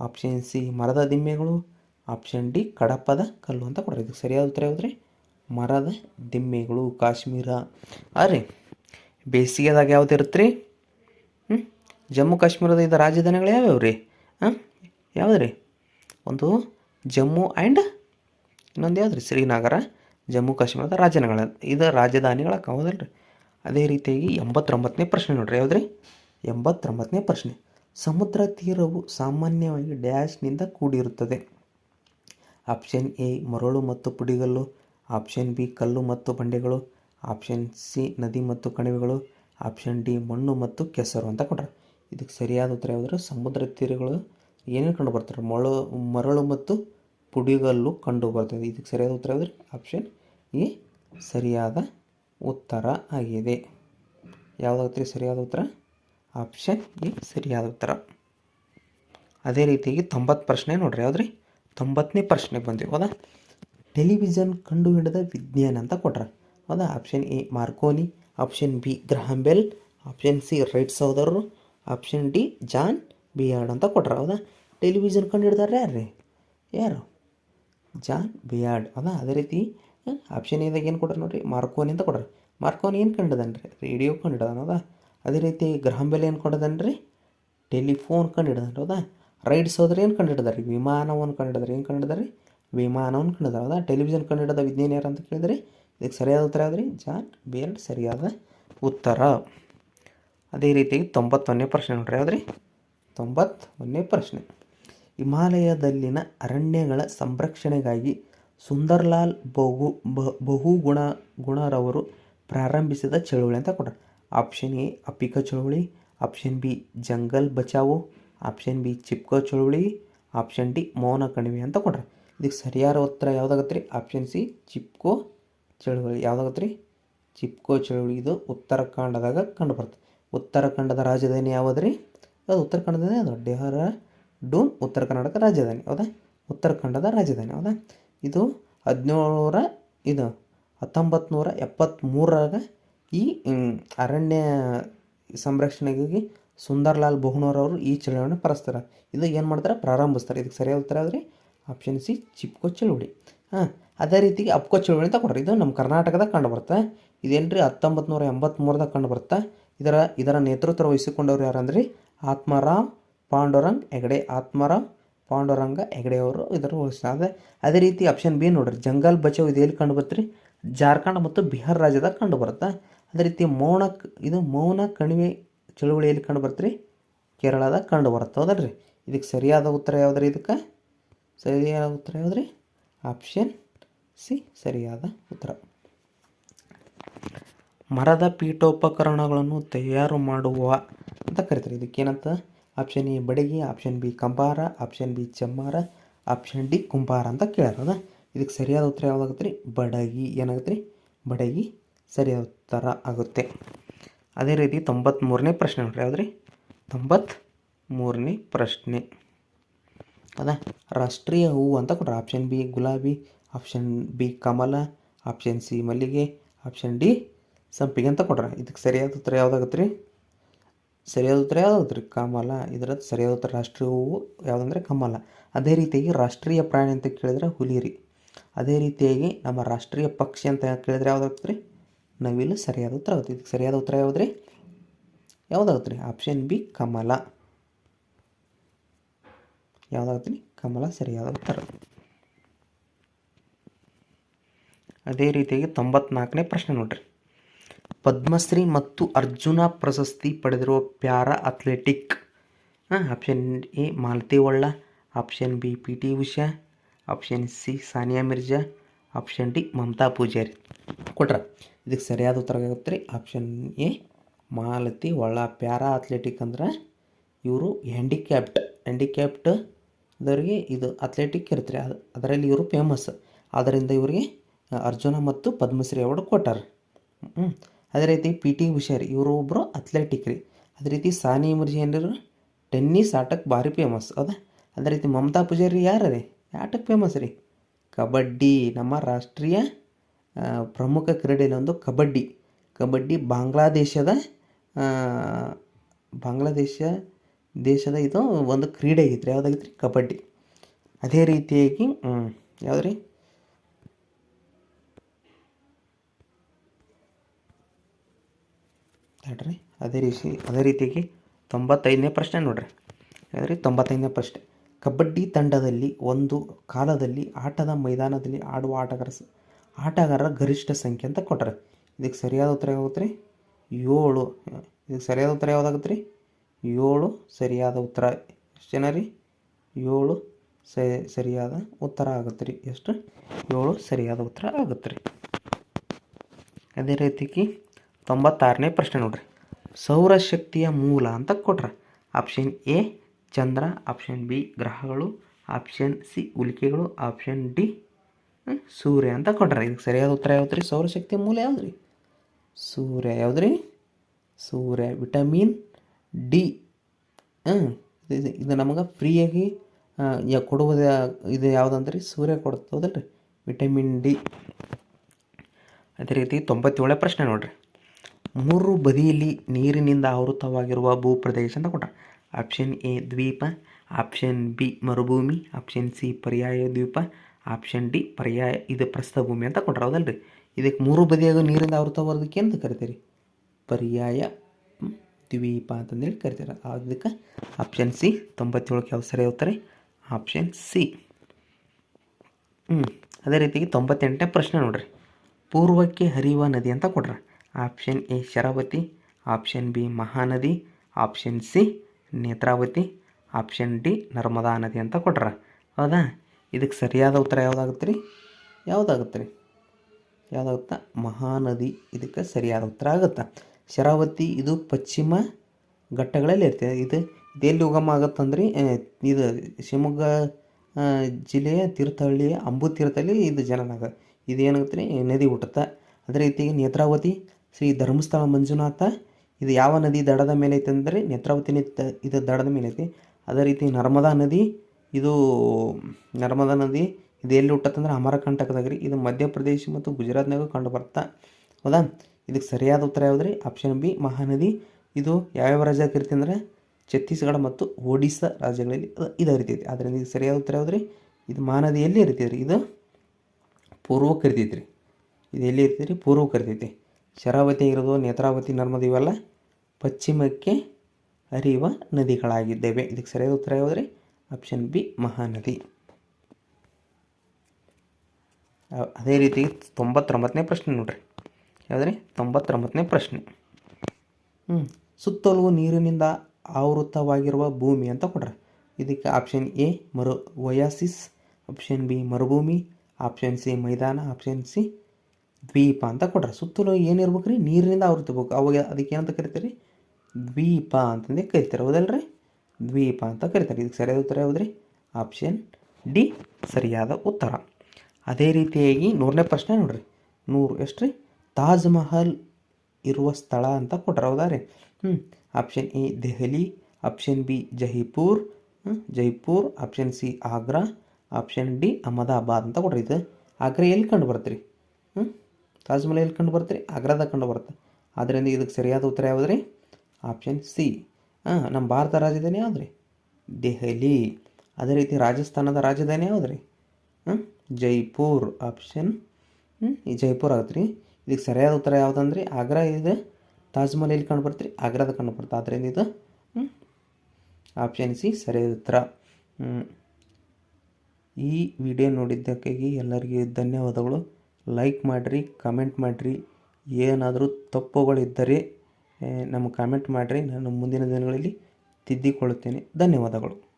ಆಪ್ಷನ್ ಸಿ ಮರದ ದಿಮ್ಮೆಗಳು, ಆಪ್ಷನ್ ಡಿ ಕಡಪದ ಕಲ್ಲು ಅಂತ ಕೊಡ್ರಿ. ಇದಕ್ಕೆ ಸರಿಯಾದ ಉತ್ತರ ಯಾವುದ್ರಿ? ಮರದ ದಿಮ್ಮೆಗಳು, ಕಾಶ್ಮೀರ. ರೀ ಬೇಸಿಗೆದಾಗ ಯಾವ್ದು ಇರುತ್ತೆ ರೀ ಜಮ್ಮು ಕಾಶ್ಮೀರದ ಇದು ರಾಜಧಾನಿಗಳು ಯಾವ್ಯಾವ ರೀ ಹಾಂ ಯಾವ್ದು ರೀ ಒಂದು ಜಮ್ಮು ಆ್ಯಂಡ್ ಇನ್ನೊಂದು ಯಾವ್ದು ರೀ ಶ್ರೀನಗರ, ಜಮ್ಮು ಕಾಶ್ಮೀರದ ರಾಜಧಾನಿಗಳ, ಇದು ರಾಜಧಾನಿಗಳ ಹೌದಲ್ರಿ. ಅದೇ ರೀತಿಯಾಗಿ ಎಂಬತ್ತೊಂಬತ್ತನೇ ಪ್ರಶ್ನೆ ನೋಡ್ರಿ ಯಾವ್ದು ಎಂಬತ್ತೊಂಬತ್ತನೇ ಪ್ರಶ್ನೆ. ಸಮುದ್ರ ತೀರವು ಸಾಮಾನ್ಯವಾಗಿ ಡ್ಯಾಶ್ನಿಂದ ಕೂಡಿರುತ್ತದೆ. ಆಪ್ಷನ್ ಎ, ಮರಳು ಮತ್ತು ಪುಡಿಗಲ್ಲು. ಆಪ್ಷನ್ ಬಿ, ಕಲ್ಲು ಮತ್ತು ಬಂಡೆಗಳು. ಆಪ್ಷನ್ ಸಿ, ನದಿ ಮತ್ತು ಕಣಿವೆಗಳು. ಆಪ್ಷನ್ ಡಿ, ಮಣ್ಣು ಮತ್ತು ಕೆಸರು ಅಂತ ಕೊಟ್ಟರೆ ಇದಕ್ಕೆ ಸರಿಯಾದ ಉತ್ತರ ಯಾವುದಾದ್ರೆ ಸಮುದ್ರ ತೀರಗಳು ಏನೇನು ಕಂಡು ಬರ್ತಾರೆ? ಮರಳು ಮರಳು ಮತ್ತು ಪುಡಿಗಲ್ಲು ಕಂಡು ಬರ್ತದೆ. ಇದಕ್ಕೆ ಸರಿಯಾದ ಉತ್ತರ ಯಾವುದ್ರೆ ಆಪ್ಷನ್ ಎ, ಸರಿಯಾದ ಉತ್ತರ ಆಗಿದೆ. ಯಾವುದಾಗ್ತದೆ ಸರಿಯಾದ ಉತ್ತರ? ಆಪ್ಷನ್ ಎ ಸರಿಯಾದ ಉತ್ತರ. ಅದೇ ರೀತಿಯಾಗಿ ತೊಂಬತ್ತು ಪ್ರಶ್ನೆ ನೋಡ್ರಿ ಯಾವ್ದ್ರಿ ತೊಂಬತ್ತನೇ ಪ್ರಶ್ನೆ ಬಂದಿವಿ, ಹೌದಾ? ಟೆಲಿವಿಷನ್ ಕಂಡುಹಿಡಿದ ವಿಜ್ಞಾನ ಅಂತ ಕೊಟ್ರ, ಹೌದಾ? Option A Marconi, option B Graham Bell option C Wright ಸಹೋದರರು, ಆಪ್ಷನ್ ಡಿ ಜಾನ್ ಬಿಯಾರ್ಡ್ ಅಂತ ಕೊಟ್ರ, ಹೌದಾ? ಟೆಲಿವಿಷನ್ ಕಂಡು ಯಾರ್ರಿ? ಯಾರು? ರೀ ಯಾರು ಜಾನ್ ಬಿಯಾರ್ಡ್, ಹೌದಾ? ಅದೇ ರೀತಿ ಆಪ್ಷನ್ ಎದಾಗ ಏನು ಕೊಡ್ರಿ ನೋಡ್ರಿ? ಮಾರ್ಕೋನಿ ಅಂತ ಕೊಡ್ರಿ ಮಾರ್ಕೋನಿ ಏನು ಕಂಡಿದ್ದಾನೆ ರೀ ರೇಡಿಯೋ ಕಂಡಿಡ್ದಾನ ಹೌದಾ? ಅದೇ ರೀತಿ ಗ್ರಹಂಬೆಲ್ ಏನು ಕಂಡಿದ್ದಾನೆ ರೀ ಟೆಲಿಫೋನ್ ಕಂಡು ಹೌದಾ? ರೈಡ್ಸ್ ಹೋದ್ರೆ ಏನು ಕಂಡು ಹಿಡಿದಾರೆ ರೀ ವಿಮಾನವನ್ನು ಕಂಡು ಹಿಡಿದಾರೆ ಏನು ಕಂಡು ವಿಮಾನವನ್ನು ಕಂಡು ಹೌದಾ? ಟೆಲಿವಿಷನ್ ಕಂಡು ವಿಜ್ಞಾನಿ ಯಾರು ಅಂತ ಕೇಳಿದ್ರಿ? ಇದಕ್ಕೆ ಸರಿಯಾದ ಉತ್ತರ ಯಾವ್ದು ರೀ ಜಾನ್ ಬಿಯರ್ಡ್ ಸರಿಯಾದ ಉತ್ತರ. ಅದೇ ರೀತಿಯಾಗಿ ತೊಂಬತ್ತೊಂದನೇ ಪ್ರಶ್ನೆ ನೋಡ್ರಿ ಯಾವ್ದು ರೀ ತೊಂಬತ್ತೊಂದನೇ ಪ್ರಶ್ನೆ. ಹಿಮಾಲಯದಲ್ಲಿನ ಅರಣ್ಯಗಳ ಸಂರಕ್ಷಣೆಗಾಗಿ ಸುಂದರ್ಲಾಲ್ ಬಹು ಬಹುಗುಣ, ಗುಣರವರು ಪ್ರಾರಂಭಿಸಿದ ಚಳುವಳಿ ಅಂತ ಕೊಡ್ರಿ ಆಪ್ಷನ್ ಎ ಅಪಿಕ ಚಳುವಳಿ option B Jungle Bachao option B Chipko ಚಳುವಳಿ ಆಪ್ಷನ್ ಡಿ ಮೌನ ಕಣಿವೆ ಅಂತ ಕೊಟ್ರೆ. ಇದಕ್ಕೆ ಸರಿಯಾದ ಉತ್ತರ ಯಾವುದಾಗತ್ತೆ ರೀ? ಆಪ್ಷನ್ ಸಿ ಚಿಪ್ಕೋ ಚಳುವಳಿ ಯಾವುದಾಗತ್ತೆ ರೀ? ಚಿಪ್ಕೋ ಚಳುವಳಿ ಇದು ಉತ್ತರಾಖಂಡದಾಗ ಕಂಡು ಬರ್ತದೆ ಉತ್ತರಾಖಂಡದ ರಾಜಧಾನಿ ಯಾವುದು ರೀ ಅದು ಉತ್ತರಾಖಂಡದ ಅದು. ಡೆಹರ ಡೂನ್ ಉತ್ತರ ಕರ್ನಾಟಕ ರಾಜಧಾನಿ. ಹೌದಾ? ಉತ್ತರಾಖಂಡದ ರಾಜಧಾನಿ. ಹೌದಾ? ಇದು ಹದಿನೇಳರ ಇದು ಹತ್ತೊಂಬತ್ತು ನೂರ ಈ ಅರಣ್ಯ ಸಂರಕ್ಷಣೆಗಾಗಿ ಸುಂದರ್ಲಾಲ್ ಬಹುನೂರವರು ಈ ಚಳವಳಿಯನ್ನು ಪರಸ್ತಾರೆ. ಇದು ಏನು ಮಾಡ್ತಾರೆ? ಪ್ರಾರಂಭಿಸ್ತಾರೆ. ಇದಕ್ಕೆ ಸರಿಯಾದ ಉತ್ತರ ಆದರೆ ಆಪ್ಷನ್ ಸಿ ಚಿಪ್ಕೋ ಚಳುವಳಿ. ಹಾಂ, ಅದೇ ರೀತಿ ಅಪ್ಕೋ ಚಳುವಳಿ ಅಂತ ಕೊಡ್ರಿ ಇದು ನಮ್ಮ ಕರ್ನಾಟಕದಾಗ ಕಂಡು ಇದೇನು ರೀ ಹತ್ತೊಂಬತ್ತು ನೂರ ಎಂಬತ್ತ್ಮೂರದಾಗ ಕಂಡು ಇದರ ಇದರ ನೇತೃತ್ವ ವಹಿಸಿಕೊಂಡವ್ರು ಯಾರಂದ್ರಿ ಆತ್ಮಾರಾಮ್ ಪಾಂಡುರಂಗ್ ಹೆಗಡೆ. ಆತ್ಮಾರಾಮ್ ಪಾಂಡುರಂಗ ಹೆಗಡೆ ಅವರು ಇದರ ಅದೇ ಅದೇ ರೀತಿ ಆಪ್ಷನ್ ಬಿ ನೋಡ್ರಿ. ಜಂಗಲ್ ಬಚಾವ್ ಇದು ಎಲ್ಲಿ ಕಂಡು ಬರ್ತೀರಿ? ಜಾರ್ಖಂಡ್ ಮತ್ತು ಬಿಹಾರ್ ರಾಜ್ಯದಾಗ ಕಂಡು ಬರುತ್ತೆ ಅದೇ ರೀತಿ ಮೌನ ಇದು ಮೌನ ಕಣಿವೆ ಚಳುವಳಿಯಲ್ಲಿ ಕಂಡು ಬರ್ತೀರಿ? ಕೇರಳದಾಗ ಕಂಡು ಬರುತ್ತೆ ಹೌದಲ್ರಿ ಇದಕ್ಕೆ ಸರಿಯಾದ ಉತ್ತರ ಯಾವುದ್ರಿ ಇದಕ್ಕೆ? ಸರಿಯಾದ ಉತ್ತರ ಯಾವುದ್ರಿ? ಆಪ್ಷನ್ ಸಿ ಸರಿಯಾದ ಉತ್ತರ. ಮರದ ಪೀಠೋಪಕರಣಗಳನ್ನು ತಯಾರು ಮಾಡುವ ಅಂತ ಕರಿತಾರೆ. ಇದಕ್ಕೇನಂತ? ಆಪ್ಷನ್ ಎ ಬಡಗಿ. ಆಪ್ಷನ್ ಬಿ ಕಂಬಾರ. ಆಪ್ಷನ್ ಬಿ ಚಮ್ಮಾರ. ಆಪ್ಷನ್ ಡಿ ಕುಂಬಾರ ಅಂತ ಕೇಳ್ಯಾರದ ಇದಕ್ಕೆ ಸರಿಯಾದ ಉತ್ತರ ಯಾವುದಾಗುತ್ತೆ ರೀ ಬಡಗಿ. ಏನಾಗತ್ತೆ ರೀ ಬಡಗಿ. ಸರಿಯಾದ ಉತ್ತರ ಆಗುತ್ತೆ. ಅದೇ ರೀತಿ ತೊಂಬತ್ತ್ಮೂರನೇ ಪ್ರಶ್ನೆ ನೋಡ್ರಿ ಯಾವ್ದು ರೀ ತೊಂಬತ್ತ್ಮೂರನೇ ಪ್ರಶ್ನೆ. ಅದ, ರಾಷ್ಟ್ರೀಯ ಹೂವು ಅಂತ ಕೊಟ್ರೆ ಆಪ್ಷನ್ ಬಿ ಗುಲಾಬಿ ಆಪ್ಷನ್ ಬಿ ಕಮಲ ಆಪ್ಷನ್ ಸಿ ಮಲ್ಲಿಗೆ ಆಪ್ಷನ್ ಡಿ ಸಂಪಿಗೆ ಅಂತ ಕೊಟ್ರೆ. ಇದಕ್ಕೆ ಸರಿಯಾದ ಉತ್ತರ ಯಾವುದಾಗುತ್ತೆ ರೀ ಸರಿಯಾದ ಉತ್ತರ ಯಾವ್ದಾಗುತ್ತೆ ರೀ ಕಮಲ. ಇದರದ್ದು ಸರಿಯಾದ ಉತ್ತರ ರಾಷ್ಟ್ರೀಯ ಹೂವು ಯಾವುದಂದ್ರೆ ಕಮಲ. ಅದೇ ರೀತಿಯಾಗಿ ರಾಷ್ಟ್ರೀಯ ಪ್ರಾಣಿ ಅಂತ ಕೇಳಿದ್ರೆ ಹುಲಿ ರೀ ಅದೇ ರೀತಿಯಾಗಿ ನಮ್ಮ ರಾಷ್ಟ್ರೀಯ ಪಕ್ಷಿ ಅಂತ ಕೇಳಿದ್ರೆ ಯಾವುದಾಗುತ್ತೆ ರೀ ನವಿಲು ಸರಿಯಾದ ಉತ್ತರ ಆಗುತ್ತೆ ಇದಕ್ಕೆ ಸರಿಯಾದ ಉತ್ತರ ಯಾವುದ್ರಿ? ಯಾವುದಾಗುತ್ತೆ ರೀ ಆಪ್ಷನ್ ಬಿ ಕಮಲ. ಯಾವುದಾಗುತ್ತೆ ರೀ ಕಮಲ ಸರಿಯಾದ ಉತ್ತರ. ಅದೇ ರೀತಿಯಾಗಿ ತೊಂಬತ್ನಾಲ್ಕನೇ ಪ್ರಶ್ನೆ ನೋಡ್ರಿ. ಪದ್ಮಶ್ರೀ ಮತ್ತು ಅರ್ಜುನ ಪ್ರಶಸ್ತಿ ಪಡೆದಿರುವ para athletic. Option A Malathi Holla option B, P T Usha. Option C, Sania Mirza. Option D Mamata Poojary. ಕೊಟ್ರ? ಇದಕ್ಕೆ ಸರಿಯಾದ ಉತ್ತರ ಆಗುತ್ತೆ ರೀ. ಆಪ್ಷನ್ ಎ ಮಾಲತಿ ಒಳ್ಳ ಪ್ಯಾರಾ ಅಥ್ಲೆಟಿಕ್ ಅಂದ್ರೆ ಇವರು ಹ್ಯಾಂಡಿಕ್ಯಾಪ್ಟ್ ಹ್ಯಾಂಡಿಕ್ಯಾಪ್ಟ್ ಅದರಿಗೆ ಇದು ಅಥ್ಲೆಟಿಕ್ ಇರುತ್ತೆ ಅದು, ಅದರಲ್ಲಿ ಇವರು ಫೇಮಸ್ ಆದ್ದರಿಂದ ಇವರಿಗೆ ಅರ್ಜುನ ಮತ್ತು ಪದ್ಮಶ್ರೀ ಅವಾರ್ಡ್ ಕೊಟ್ಟಾರೆ. ಹ್ಞೂ ಅದೇ ರೀತಿ ಪಿ ಟಿ ಉಷಾ ರೀ ಇವರು ಒಬ್ಬರು ಅಥ್ಲೆಟಿಕ್ ರೀ. ಅದೇ ರೀತಿ ಸಾನಿ ಮಿರ್ಜಿ ಏನಾರು? ಟೆನ್ನಿಸ್ ಆಟಕ್ಕೆ ಭಾರಿ ಫೇಮಸ್ ಹೌದಾ? ಅದೇ ರೀತಿ ಮಮತಾ ಪೂಜಾರಿ ಯಾರು ರೀ ಆಟಕ್ಕೆ ಫೇಮಸ್ ರೀ. ಕಬಡ್ಡಿ ನಮ್ಮ ರಾಷ್ಟ್ರೀಯ ಪ್ರಮುಖ ಒಂದು ಕಬಡ್ಡಿ. ಕಬಡ್ಡಿ ಬಾಂಗ್ಲಾದೇಶದ ಬಾಂಗ್ಲಾದೇಶ ದೇಶದ ಇದು ಒಂದು ಕ್ರೀಡೆ ಆಗಿತ್ತು. ರೀ ಯಾವುದಾಗಿತ್ತು ರೀ? ಕಬಡ್ಡಿ. ಅದೇ ರೀತಿಯಾಗಿ ಯಾವ್ದು ರೀ? ಅದೇ ರೀತಿ, ಅದೇ ರೀತಿಯಾಗಿ ತೊಂಬತ್ತೈದನೇ ಪ್ರಶ್ನೆ ನೋಡ್ರಿ. ಯಾವ್ದ್ರಿ ತೊಂಬತ್ತೈದನೇ ಪ್ರಶ್ನೆ. ಕಬಡ್ಡಿ ತಂಡದಲ್ಲಿ ಒಂದು ಕಾಲದಲ್ಲಿ ಆಟದ ಮೈದಾನದಲ್ಲಿ ಆಡುವ ಆಟಗಾರ ಆಟಗಾರರ ಗರಿಷ್ಠ ಸಂಖ್ಯೆ ಅಂತ ಕೊಟ್ಟರೆ ಇದಕ್ಕೆ ಸರಿಯಾದ ಉತ್ತರ ಯಾವಾಗುತ್ತೆ ರೀ ಏಳು. ಇದಕ್ಕೆ ಸರಿಯಾದ ಉತ್ತರ ಯಾವುದಾಗುತ್ತೆ ರೀ ಏಳು ಸರಿಯಾದ ಉತ್ತರ. ಎಷ್ಟು ಜನ ರೀ? ಏಳು ಸರಿಯಾದ ಉತ್ತರ ಆಗುತ್ತೆ ರೀ ಎಷ್ಟು? ಏಳು ಸರಿಯಾದ ಉತ್ತರ ಆಗುತ್ತೆ ರೀ ಅದೇ ರೀತಿಗೆ ತೊಂಬತ್ತಾರನೇ ಪ್ರಶ್ನೆ ನೋಡ್ರಿ. ಸೌರಶಕ್ತಿಯ ಮೂಲ ಅಂತ ಕೊಟ್ರೆ. ಆಪ್ಷನ್ ಎ ಚಂದ್ರ ಆಪ್ಷನ್ ಬಿ ಗ್ರಹಗಳು ಆಪ್ಷನ್ ಸಿ ಉಲ್ಕೆಗಳು ಆಪ್ಷನ್ ಡಿ ಸೂರ್ಯ ಅಂತ ಕೊಟ್ರೆ ಇದಕ್ಕೆ ಸರಿಯಾದ ಉತ್ತರ ಯಾವ್ದು ರೀ? ಮೂಲ ಯಾವ್ದು ಸೂರ್ಯ ಯಾವುದು ಸೂರ್ಯ ವಿಟಮಿನ್ ಡಿ. ಇದು ನಮಗೆ ಫ್ರೀಯಾಗಿ ಕೊಡುವುದು ಇದು ಯಾವುದಂದ್ರೆ ಸೂರ್ಯ ಕೊಡ್ತದಲ್ಲ ರೀ ವಿಟಮಿನ್ ಡಿ. ಅದೇ ರೀತಿ ತೊಂಬತ್ತೇಳನೇ ಪ್ರಶ್ನೆ ನೋಡ್ರಿ. ಮೂರು ಬದಿಯಲ್ಲಿ ನೀರಿನಿಂದ ಆವೃತವಾಗಿರುವ ಭೂಪ್ರದೇಶ ಅಂತ ಕೊಟ್ಟ ಆಪ್ಷನ್ ಎ ದ್ವೀಪ. ಆಪ್ಷನ್ ಬಿ ಮರುಭೂಮಿ. ಆಪ್ಷನ್ ಸಿ ಪರ್ಯಾಯ ದ್ವೀಪ. ಆಪ್ಷನ್ ಡಿ ಪರ್ಯಾಯ, ಇದು ಪ್ರಸ್ಥಭೂಮಿ ಅಂತ ಕೊಟ್ರೆ ಹೌದಲ್ರಿ ಇದಕ್ಕೆ ಮೂರು ಬದಿಯಾಗ ನೀರಿಂದ ಆವೃತವಾದಕ್ಕೆ ಅಂತ ಕರಿತೀರಿ. ಪರ್ಯಾಯ ದ್ವೀಪ ಅಂತಂದೇಳಿ ಕರಿತಾರೆ. ಅದಕ್ಕೆ ಆಪ್ಷನ್ ಸಿ ತೊಂಬತ್ತೇಳಕ್ಕೆ ಯಾವ ಸರಿ ಹೋಗ್ತಾರೆ ಆಪ್ಷನ್ ಸಿ ಹ್ಞೂ ಅದೇ ರೀತಿಗೆ ತೊಂಬತ್ತೆಂಟನೇ ಪ್ರಶ್ನೆ ನೋಡ್ರಿ. ಪೂರ್ವಕ್ಕೆ ಹರಿಯುವ ನದಿ ಅಂತ ಕೊಡ್ರ. Option A Sharavathi. Option B Mahanadi. Option C Netravati option D Narmada ನದಿ ಅಂತ ಕೊಟ್ರ. ಹೌದಾ? ಇದಕ್ಕೆ ಸರಿಯಾದ ಉತ್ತರ ಯಾವುದಾಗುತ್ತೆ ರೀ ಯಾವುದಾಗುತ್ತೆ? ರೀ ಯಾವುದಾಗುತ್ತಾ ಮಹಾನದಿ. ಇದಕ್ಕೆ ಸರಿಯಾದ ಉತ್ತರ ಆಗುತ್ತೆ? ಶರಾವತಿ, ಇದು ಪಶ್ಚಿಮ ಘಟ್ಟಗಳಲ್ಲಿ ಇರ್ತದೆ. ಇದು ಇದೆಲ್ಲಿ ಉಗಮ ಆಗುತ್ತಂದ್ರೆ? ಇದು ಶಿವಮೊಗ್ಗ ಜಿಲ್ಲೆಯ ತೀರ್ಥಹಳ್ಳಿಯ ಅಂಬು ತೀರ್ಥದಲ್ಲಿ ಇದು ಜನನಾಗ ಇದೇನಾಗುತ್ತೆ ರೀ ನದಿ ಹುಟ್ಟುತ್ತೆ ಅದೇ ರೀತಿಗೆ ನೇತ್ರಾವತಿ, ಶ್ರೀ ಧರ್ಮಸ್ಥಳ ಮಂಜುನಾಥ ಇದು ಯಾವ ನದಿ ದಡದ ಮೇಲೆ ಐತೆ ಅಂದರೆ ನೇತ್ರಾವತಿ ನದಿ ಇದು ದಡದ ಮೇಲೆ ಐತಿ. ಅದೇ ರೀತಿ ನರ್ಮದಾ ನದಿ, ಇದು ನರ್ಮದಾ ನದಿ, ಇದು ಎಲ್ಲಿ ಹುಟ್ಟತ್ತಂದ್ರೆ ಅಮರಕಂಟಕದಾಗ ರೀ ಇದು ಮಧ್ಯಪ್ರದೇಶ ಮತ್ತು ಗುಜರಾತ್ನಾಗೂ ಕಂಡು ಬರ್ತಾ ಹೌದಾ. ಇದಕ್ಕೆ ಸರಿಯಾದ ಉತ್ತರ ಯಾವುದು ರೀ ಆಪ್ಷನ್ ಬಿ, ಮಹಾನದಿ. ಇದು ಯಾವ್ಯಾವ ರಾಜ್ಯಕ್ಕೆ ಇರ್ತೀನಿ ಅಂದರೆ ಛತ್ತೀಸ್ಗಢ ಮತ್ತು ಒಡಿಸ್ಸಾ ರಾಜ್ಯಗಳಲ್ಲಿ ಇದು ಹರಿತೈತಿ ಆದ್ದರಿಂದ ಇದು ಸರಿಯಾದ ಉತ್ತರ ಯಾವುದ್ರಿ? ರೀ ಇದು ಮಹಾನದಿ ಎಲ್ಲಿ ಇರ್ತೈತಿ ರೀ. ಇದು ಪೂರ್ವಕ್ಕೆ ಇರ್ತೈತಿ ರೀ. ಇದು ಎಲ್ಲಿ ಇರ್ತೈತಿ ರೀ? ಪೂರ್ವಕ್ಕೆ ಇರ್ತೈತಿ. ಶರಾವತಿ ಇರೋದು ನೇತ್ರಾವತಿ, ನರ್ಮದಿ ಇವೆಲ್ಲ ಪಶ್ಚಿಮಕ್ಕೆ ಹರಿಯುವ ನದಿಗಳಾಗಿದ್ದೇವೆ. ಇದಕ್ಕೆ ಸರಿಯಾದ ಉತ್ತರ ಯಾವುದು? ರೀ ಆಪ್ಷನ್ ಬಿ ಮಹಾನದಿ ಅದೇ ರೀತಿ ತೊಂಬತ್ತೊಂಬತ್ತನೇ ಪ್ರಶ್ನೆ ನೋಡ್ರಿ. ಯಾವುದ್ರಿ? ತೊಂಬತ್ತೊಂಬತ್ತನೇ ಪ್ರಶ್ನೆ. ಹ್ಞೂ ಸುತ್ತಲೂ ನೀರಿನಿಂದ ಆವೃತವಾಗಿರುವ ಭೂಮಿ ಅಂತ ಕೊಡ್ರಿ. ಇದಕ್ಕೆ ಆಪ್ಷನ್ ಎ ಮರು ವಯಾಸಿಸ್ ಆಪ್ಷನ್ ಬಿ ಮರುಭೂಮಿ. ಆಪ್ಷನ್ ಸಿ ಮೈದಾನ. ಆಪ್ಷನ್ ಸಿ ದ್ವೀಪ ಅಂತ ಕೊಟ್ರೆ ಸುತ್ತಲೂ ಏನಿರ್ಬೇಕು ರೀ ನೀರಿನಿಂದ ಆವೃತಬೇಕು ಅವಾಗ ಅದಕ್ಕೆ ಏನಂತ ಕರಿತೀರಿ? ದ್ವೀಪ ಅಂತಂದು ಕರಿತಾರೆ, ಹೌದಲ್ರಿ? ದ್ವೀಪ ಅಂತ ಕರಿತಾರೆ. ಇದಕ್ಕೆ ಸರಿಯಾದ ಉತ್ತರ ಯಾವುದ್ರಿ? ಆಪ್ಷನ್ ಡಿ ಸರಿಯಾದ ಉತ್ತರ. ಅದೇ ರೀತಿಯಾಗಿ ನೂರನೇ ಪ್ರಶ್ನೆ ನೋಡ್ರಿ. ನೂರು ಎಷ್ಟು ರೀ ತಾಜ್ ಮಹಲ್ ಇರುವ ಸ್ಥಳ ಅಂತ ಕೊಟ್ರೆ, ಹೌದಾ ರೀ? ಹ್ಞೂ option A Delhi. Option B Jaipur. Jaipur. Option C Agra. Option D Ahmedabad ಅಂತ ಕೊಟ್ರಿ ಇದು. ಆಗ್ರಾ ಎಲ್ಲಿ ಕಂಡು ಬರ್ತೀರಿ? ಹ್ಞೂ ತಾಜ್ ಮಹಲ್ ಎಲ್ಲಿ ಕಂಡು ಬರ್ತೀರಿ? ಆಗ್ರಾದಾಗ ಕಂಡು ಬರುತ್ತೆ ಆದ್ದರಿಂದ ಇದಕ್ಕೆ ಸರಿಯಾದ ಉತ್ತರ ಯಾವುದ್ರಿ? Option C. ಹಾಂ ನಮ್ಮ ಭಾರತ ರಾಜಧಾನಿ ಯಾವ್ದು ರೀ ದೆಹಲಿ. ಅದೇ ರೀತಿ ರಾಜಸ್ಥಾನದ ರಾಜಧಾನಿ ಯಾವುದು ರೀ ಹಾಂ ಜೈಪುರ್ ಆಪ್ಷನ್. ಈ ಜೈಪುರ್ ಆಗುತ್ತೆ ರೀ ಇದಕ್ಕೆ ಸರಿಯಾದ ಉತ್ತರ ಯಾವುದಂದ್ರೆ, ಆಗ್ರಾ ಇದೆ. ತಾಜ್ಮಹಲ್ ಎಲ್ಲಿ ಕಂಡು ಬರ್ತೀರಿ ಆಗ್ರಾದ ಕಂಡು ಬರ್ತಾ ಆದ್ದರಿಂದ ಇದು ಆಪ್ಷನ್ ಸಿ ಸರಿಯಾದ ಉತ್ತರ. ಈ ವಿಡಿಯೋ ನೋಡಿದ್ದಕ್ಕಾಗಿ ಎಲ್ಲರಿಗೂ ಧನ್ಯವಾದಗಳು. ಲೈಕ್ ಮಾಡಿರಿ, ಕಮೆಂಟ್ ಮಾಡಿರಿ. ಏನಾದರೂ ತಪ್ಪುಗಳಿದ್ದರೆ ನಮಗೆ ಕಾಮೆಂಟ್ ಮಾಡಿರಿ. ನಾನು ಮುಂದಿನ ದಿನಗಳಲ್ಲಿ ತಿದ್ದಿಕೊಳ್ಳುತ್ತೇನೆ. ಧನ್ಯವಾದಗಳು.